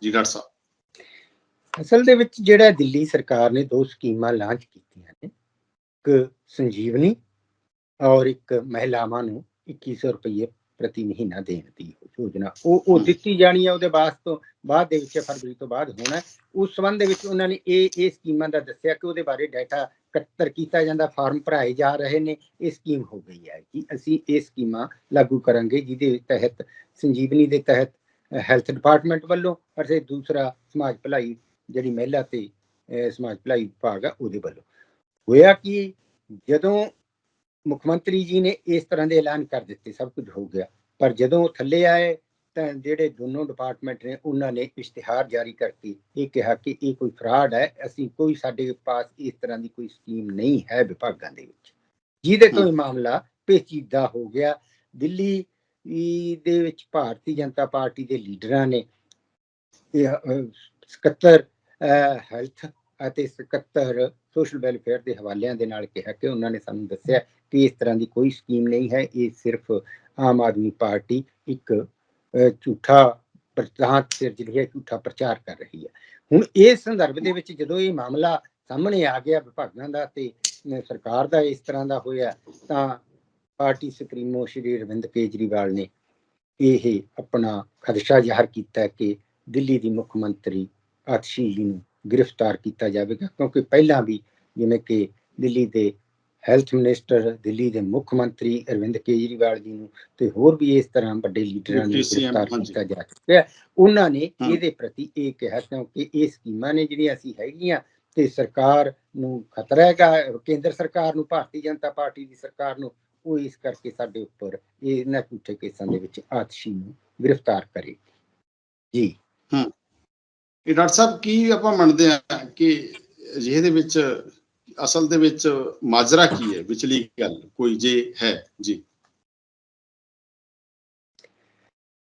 ਜੀ ਡਾਕਟਰ ਸਾਹਿਬ। ਅਸਲ ਦੇ ਵਿੱਚ ਜਿਹੜਾ ਦਿੱਲੀ ਸਰਕਾਰ ਨੇ ਦੋ ਸਕੀਮਾਂ ਲਾਂਚ ਕੀਤੀਆਂ ਨੇ ਇੱਕ ਸੰਜੀਵਨੀ ਔਰ ਇੱਕ ਮਹਿਲਾਵਾਂ ਨੂੰ 2100 ਰੁਪਏ ਪ੍ਰਤੀ ਮਹੀਨਾ ਦੇਣ ਦੀ ਯੋਜਨਾ ਉਹ ਉਹ। ਦਿੱਤੀ ਜਾਣੀ ਹੈ ਉਹਦੇ ਬਾਅਦ ਤੋਂ ਬਾਅਦ ਦੇ ਵਿੱਚ ਫਰਵਰੀ ਤੋਂ ਬਾਅਦ ਹੋਣਾ। ਉਸ ਸੰਬੰਧ ਦੇ ਵਿੱਚ ਉਹਨਾਂ ਨੇ ਇਹ ਇਹ ਸਕੀਮਾਂ ਦਾ ਦੱਸਿਆ ਕਿ ਉਹਦੇ ਬਾਰੇ ਡਾਟਾ ਇਕੱਤਰ ਕੀਤਾ ਜਾਂਦਾ ਫਾਰਮ ਭਰਾਏ ਜਾ ਰਹੇ ਨੇ ਇਹ ਸਕੀਮ ਹੋ ਗਈ ਹੈ ਕਿ ਅਸੀਂ ਇਹ ਸਕੀਮਾਂ ਲਾਗੂ ਕਰਾਂਗੇ ਜਿਹਦੇ ਤਹਿਤ ਸੰਜੀਵਨੀ ਦੇ ਤਹਿਤ ਹੈਲਥ ਡਿਪਾਰਟਮੈਂਟ ਵੱਲੋਂ ਅਤੇ ਦੂਸਰਾ ਸਮਾਜ ਭਲਾਈ ਜਿਹੜੀ ਮਹਿਲਾ ਤੇ ਸਮਾਜ ਭਲਾਈ ਵਿਭਾਗ ਆ ਉਹਦੇ ਵੱਲੋਂ। ਹੋਇਆ ਕਿ ਜਦੋਂ ਮੁੱਖ ਮੰਤਰੀ ਜੀ ਨੇ ਇਸ ਤਰ੍ਹਾਂ ਦੇ ਐਲਾਨ ਕਰ ਦਿੱਤੇ ਸਭ ਕੁਝ ਹੋ ਗਿਆ। ਪਰ ਜਦੋਂ ਥੱਲੇ ਆਏ ਤਾਂ ਜਿਹੜੇ ਦੋਨੋਂ ਡਿਪਾਰਟਮੈਂਟ ਨੇ ਉਹਨਾਂ ਨੇ ਇਸ਼ਤਿਹਾਰ ਜਾਰੀ ਕਰਕੇ ਇਹ ਕਿਹਾ ਕਿ ਇਹ ਕੋਈ ਫਰਾਡ ਹੈ ਅਸੀਂ ਕੋਈ ਸਾਡੇ ਪਾਸ ਇਸ ਤਰ੍ਹਾਂ ਦੀ ਕੋਈ ਸਕੀਮ ਨਹੀਂ ਹੈ ਵਿਭਾਗਾਂ ਦੇ ਵਿੱਚ। ਜਿਹਦੇ ਤੋਂ ਇਹ ਮਾਮਲਾ ਪੇਚੀਦਾ ਹੋ ਗਿਆ। ਦਿੱਲੀ ਦੇ ਵਿੱਚ ਭਾਰਤੀ ਜਨਤਾ ਪਾਰਟੀ ਦੇ ਲੀਡਰਾਂ ਨੇ ਇਹ ਸਕੱਤਰ ਹੈਲਥ ਅਤੇ ਸਕੱਤਰ ਸੋਸ਼ਲ ਵੈਲਫੇਅਰ ਦੇ ਹਵਾਲਿਆਂ ਦੇ ਨਾਲ ਕਿਹਾ ਕਿ ਉਹਨਾਂ ਨੇ ਸਾਨੂੰ ਦੱਸਿਆ ਕਿ ਇਸ ਤਰ੍ਹਾਂ ਦੀ ਕੋਈ ਸਕੀਮ ਨਹੀਂ ਹੈ। ਇਹ ਸਿਰਫ ਆਮ ਆਦਮੀ ਪਾਰਟੀ ਇੱਕ ਝੂਠਾ ਪ੍ਰਧਾਨ ਸਿਰ ਜਿਹੜੀ ਹੈ, ਝੂਠਾ ਪ੍ਰਚਾਰ ਕਰ ਰਹੀ ਹੈ। ਹੁਣ ਇਸ ਸੰਦਰਭ ਦੇ ਵਿੱਚ ਜਦੋਂ ਇਹ ਮਾਮਲਾ ਸਾਹਮਣੇ ਆ ਗਿਆ ਵਿਭਾਗਾਂ ਦਾ ਤੇ ਸਰਕਾਰ ਦਾ ਇਸ ਤਰ੍ਹਾਂ ਦਾ ਹੋਇਆ, ਤਾਂ ਪਾਰਟੀ ਸੁਪਰੀਮੋ ਸ਼੍ਰੀ ਅਰਵਿੰਦ ਕੇਜਰੀਵਾਲ ਨੇ ਇਹ ਆਪਣਾ ਖਦਸ਼ਾ ਜ਼ਾਹਰ ਕੀਤਾ ਕਿ ਦਿੱਲੀ ਦੀ ਮੁੱਖ ਮੰਤਰੀ ਆਤਸ਼ੀਲੀ ਨੂੰ ਗ੍ਰਿਫਤਾਰ ਕੀਤਾ ਜਾਵੇਗਾ ਕਿਉਂਕਿ ਪਹਿਲਾਂ ਵੀ ਜਿਵੇਂ ਕਿ ਦਿੱਲੀ ਦੇ ਹੈਲਥ ਮਿਨਿਸਟਰ ਦਿੱਲੀ ਦੇ ਮੁੱਖ ਮੰਤਰੀ ਅਰਵਿੰਦ ਕੇਜਰੀਵਾਲ ਜੀ ਨੂੰ ਤੇ ਹੋਰ ਵੀ ਇਸ ਤਰ੍ਹਾਂ ਵੱਡੇ ਲੀਡਰਾਂ ਨੂੰ ਗ੍ਰਿਫਤਾਰ। ਕੀਤਾ ਜਾ ਚੁੱਕਿਆ ਹੈ। ਉਹਨਾਂ ਨੇ ਹਾਂ। ਇਹਦੇ ਪ੍ਰਤੀ ਇਹ ਕਿਹਾ ਕਿਉਂਕਿ ਇਹ ਸਕੀਮਾਂ ਨੇ ਜਿਹੜੀਆਂ ਅਸੀਂ ਹੈਗੀਆਂ ਤੇ ਸਰਕਾਰ ਨੂੰ ਖਤਰਾ ਹੈਗਾ ਕੇਂਦਰ ਸਰਕਾਰ ਨੂੰ ਭਾਰਤੀ ਜਨਤਾ ਪਾਰਟੀ ਦੀ ਸਰਕਾਰ ਨੂੰ ਉਹ ਇਸ ਕਰਕੇ ਸਾਡੇ ਉੱਪਰ ਇਹ ਇਹਨਾਂ ਝੂਠੇ ਕੇਸਾਂ ਦੇ ਵਿੱਚ ਆਤਸ਼ੀ ਨੂੰ ਗ੍ਰਿਫਤਾਰ ਕਰੇ ਜੀ ਇਹ ਡਾਕਟਰ ਸਾਹਿਬ, ਕੀ ਆਪਾਂ ਮੰਨਦੇ ਆ ਕਿ ਅਜਿਹੇ ਦੇ ਵਿੱਚ, ਅਸਲ ਦੇ ਵਿੱਚ ਮਾਜਰਾ ਕੀ ਹੈ, ਵਿਚਲੀ ਗੱਲ, ਕੋਈ ਜੇ ਹੈ? ਜੀ।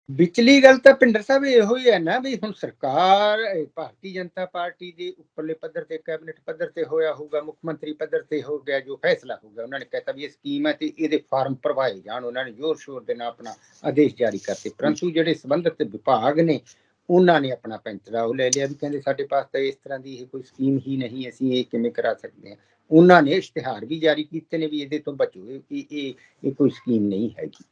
ਵਿਚਲੀ ਗੱਲ ਤਾਂ ਪਿੰਡਰ ਸਾਹਿਬ ਇਹੋ ਹੀ ਹੈ ਨਾ ਵੀ ਹੁਣ ਸਰਕਾਰ ਭਾਰਤੀ ਜਨਤਾ ਪਾਰਟੀ ਦੇ ਉੱਪਰਲੇ ਪੱਧਰ ਤੇ, ਕੈਬਨਿਟ ਪੱਧਰ ਤੇ ਹੋਇਆ ਹੋਊਗਾ, ਮੁੱਖ ਮੰਤਰੀ ਪੱਧਰ ਤੇ ਹੋ ਗਿਆ, ਜੋ ਫੈਸਲਾ ਹੋਊਗਾ, ਉਹਨਾਂ ਨੇ ਕਹਿਤਾ ਵੀ ਇਹ ਸਕੀਮ ਹੈ ਤੇ ਇਹਦੇ ਫਾਰਮ ਭਰਵਾਏ ਜਾਣ, ਉਹਨਾਂ ਨੇ ਜ਼ੋਰ ਸ਼ੋਰ ਦੇ ਨਾਲ ਆਪਣਾ ਆਦੇਸ਼ ਜਾਰੀ ਕਰਤੇ। ਪਰੰਤੂ ਜਿਹੜੇ ਸੰਬੰਧਿਤ ਵਿਭਾਗ ਨੇ ਉਹਨਾਂ ਨੇ ਆਪਣਾ ਪੈਂਤਰਾ ਉਹ ਲੈ ਲਿਆ ਵੀ ਕਹਿੰਦੇ ਸਾਡੇ ਪਾਸ ਤਾਂ ਇਸ ਤਰ੍ਹਾਂ ਦੀ ਇਹ ਕੋਈ ਸਕੀਮ ਹੀ ਨਹੀਂ, ਅਸੀਂ ਇਹ ਕਿਵੇਂ ਕਰਾ ਸਕਦੇ ਹਾਂ। ਉਹਨਾਂ ਨੇ ਇਸ਼ਤਿਹਾਰ ਵੀ ਜਾਰੀ ਕੀਤੇ ਨੇ ਵੀ ਇਹਦੇ ਤੋਂ ਬਚੋ, ਇਹ ਕਿ ਇਹ ਇਹ ਕੋਈ ਸਕੀਮ ਨਹੀਂ ਹੈਗੀ।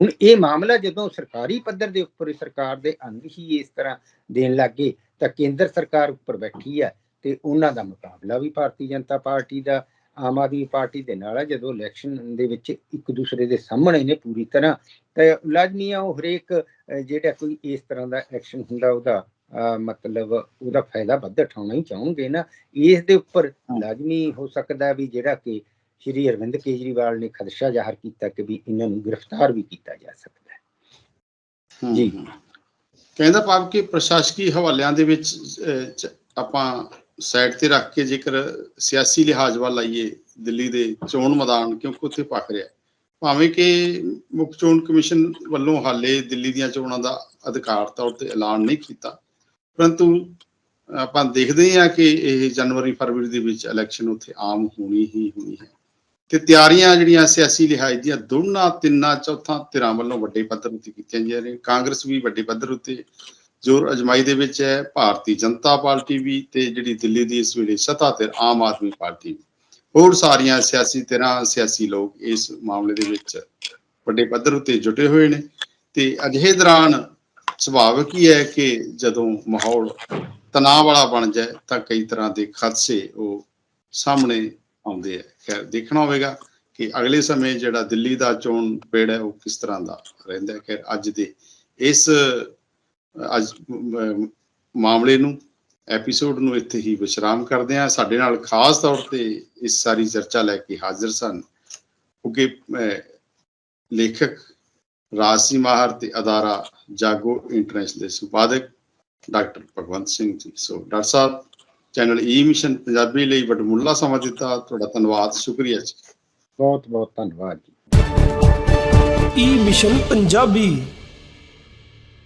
ਹੁਣ ਇਹ ਮਾਮਲਾ ਜਦੋਂ ਸਰਕਾਰੀ ਪੱਧਰ ਦੇ ਉੱਪਰ, ਸਰਕਾਰ ਦੇ ਅੰਗ ਹੀ ਇਸ ਤਰ੍ਹਾਂ ਦੇਣ ਲੱਗੇ ਤਾਂ ਕੇਂਦਰ ਸਰਕਾਰ ਉੱਪਰ ਬੈਠੀ ਹੈ ਤੇ ਉਹਨਾਂ ਦਾ ਮੁਕਾਬਲਾ ਵੀ ਭਾਰਤੀ ਜਨਤਾ ਪਾਰਟੀ ਦਾ ਆਮ ਆਦਮੀ ਪਾਰਟੀ ਦੇ ਨਾਲ ਜਦੋਂ ਇਲੈਕਸ਼ਨ ਦੇ ਵਿੱਚ ਇੱਕ ਦੂਸਰੇ ਦੇ ਸਾਹਮਣੇ ਨੇ ਪੂਰੀ ਤਰ੍ਹਾਂ ਤੇ ਲਾਜ਼ਮੀ ਆ ਉਹ ਹਰੇਕ ਜਿਹੜਾ ਕੋਈ ਇਸ ਤਰ੍ਹਾਂ ਦਾ ਐਕਸ਼ਨ ਹੁੰਦਾ ਉਹਦਾ ਮਤਲਬ ਉਹਦਾ ਫਾਇਦਾ ਵੱਧ ਉਠਾਉਣਾ ਹੀ ਚਾਹਣਗੇ ਨਾ। ਇਸ ਦੇ ਉੱਪਰ ਲਾਜ਼ਮੀ ਹੋ ਸਕਦਾ ਵੀ ਜਿਹੜਾ ਕਿ ਸ਼੍ਰੀ ਅਰਵਿੰਦ ਕੇਜਰੀਵਾਲ ਨੇ ਖਦਸ਼ਾ ਜ਼ਾਹਰ ਕੀਤਾ ਕਿ ਵੀ ਇਹਨਾਂ ਨੂੰ ਗ੍ਰਿਫਤਾਰ ਵੀ ਕੀਤਾ ਜਾ ਸਕਦਾ ਹੈ। ਜੀ। ਕਹਿੰਦਾ ਭਾਵ ਕਿ ਪ੍ਰਸ਼ਾਸਕੀ ਹਵਾਲਿਆਂ ਦੇ ਵਿੱਚ ਆਪਾਂ ਸਾਈਡ ਤੇ ਰੱਖ ਕੇ ਜੇਕਰ ਸਿਆਸੀ ਲਿਹਾਜ਼ ਵੱਲ ਆਈਏ, ਦਿੱਲੀ ਦੇ ਚੋਣ ਮੈਦਾਨ, ਕਿਉਂਕਿ ਉੱਥੇ ਪੱਕ ਰਿਹਾ ਭਾਵੇਂ ਕਿ ਮੁੱਖ ਚੋਣ ਕਮਿਸ਼ਨ ਵੱਲੋਂ ਹਾਲੇ ਦਿੱਲੀ ਦੀਆਂ ਚੋਣਾਂ ਦਾ ਅਧਿਕਾਰ ਤੌਰ ਤੇ ਐਲਾਨ ਨਹੀਂ ਕੀਤਾ, ਪਰੰਤੂ ਆਪਾਂ ਦੇਖਦੇ ਹਾਂ ਕਿ ਇਹ ਜਨਵਰੀ ਫਰਵਰੀ ਦੇ ਵਿੱਚ ਇਲੈਕਸ਼ਨ ਉੱਥੇ ਆਮ ਹੋਣੀ ਹੀ ਹੋਣੀ ਹੈ। ਤੇ ਤਿਆਰੀਆਂ ਜਿਹੜੀਆਂ ਸਿਆਸੀ ਲਿਹਾਜ਼ ਦੀਆਂ ਦੋਨਾਂ ਤਿੰਨਾਂ ਚੌਥਾਂ ਧਿਰਾਂ ਵੱਲੋਂ ਵੱਡੇ ਪੱਧਰ ਉੱਤੇ ਕੀਤੀਆਂ ਜਾ ਰਹੀਆਂ। ਕਾਂਗਰਸ ਵੀ ਵੱਡੇ ਪੱਧਰ ਉੱਤੇ ਜ਼ੋਰ ਅਜਮਾਈ ਦੇ ਵਿੱਚ ਹੈ। ਭਾਰਤੀ ਜਨਤਾ ਪਾਰਟੀ ਵੀ ਤੇ ਜਿਹੜੀ ਦਿੱਲੀ ਦੀ ਇਸ ਵੇਲੇ ਸੱਤਾ ਤੇ ਆਮ ਆਦਮੀ ਪਾਰਟੀ ਹੋਰ ਸਾਰੀਆਂ ਸਿਆਸੀ ਧਿਰਾਂ, ਸਿਆਸੀ ਲੋਕ ਇਸ ਮਾਮਲੇ ਦੇ ਵਿੱਚ ਵੱਡੇ ਪੱਧਰ ਉੱਤੇ ਜੁਟੇ ਹੋਏ ਨੇ ਤੇ ਅਜਿਹੇ ਦੌਰਾਨ ਸੁਭਾਵਿਕ ਹੀ ਹੈ ਕਿ ਜਦੋਂ ਮਾਹੌਲ ਤਣਾਅ ਵਾਲਾ ਬਣ ਜਾਏ ਤਾਂ ਕਈ ਤਰ੍ਹਾਂ ਦੇ ਖਦਸ਼ੇ ਉਹ ਸਾਹਮਣੇ ਆਉਂਦੇ ਆ। ਖੈਰ, ਦੇਖਣਾ ਹੋਵੇਗਾ ਕਿ ਅਗਲੇ ਸਮੇਂ ਜਿਹੜਾ ਦਿੱਲੀ ਦਾ ਚੋਣ ਪੇੜ ਹੈ ਉਹ ਕਿਸ ਤਰ੍ਹਾਂ ਦਾ ਰਹਿੰਦਾ ਹੈ। ਖੈਰ, ਅੱਜ ਦੇ ਇਸ ਅੱਜ ਮਾਮਲੇ ਨੂੰ ਐਪੀਸੋਡ ਨੂੰ ਇੱਥੇ ਹੀ ਵਿਸ਼ਰਾਮ ਕਰਦੇ ਹਾਂ। ਸਾਡੇ ਨਾਲ ਖਾਸ ਤੌਰ ਤੇ ਇਸ ਸਾਰੀ ਚਰਚਾ ਲੈ ਕੇ ਹਾਜ਼ਰ ਸਨ। ਕਿਉਂਕਿ ਲੇਖਕ ਰਾਜਸੀ ਮਾਹਰ ਤੇ ਅਦਾਰਾ ਜਾਗੋ ਇੰਟਰਨੈਸ਼ਨਲ ਦੇ ਸੰਪਾਦਕ doctor Bhagwant Singh ji. So doctor Sahib channel E mission Punjabi ਲਈ ਵਡਮੁੱਲਾ ਸਮਾਂ ਦਿੱਤਾ। ਤੁਹਾਡਾ ਧੰਨਵਾਦ। ਸ਼ੁਕਰੀਆ ਜੀ। ਬਹੁਤ ਬਹੁਤ ਧੰਨਵਾਦ ਜੀ। E mission Punjabi.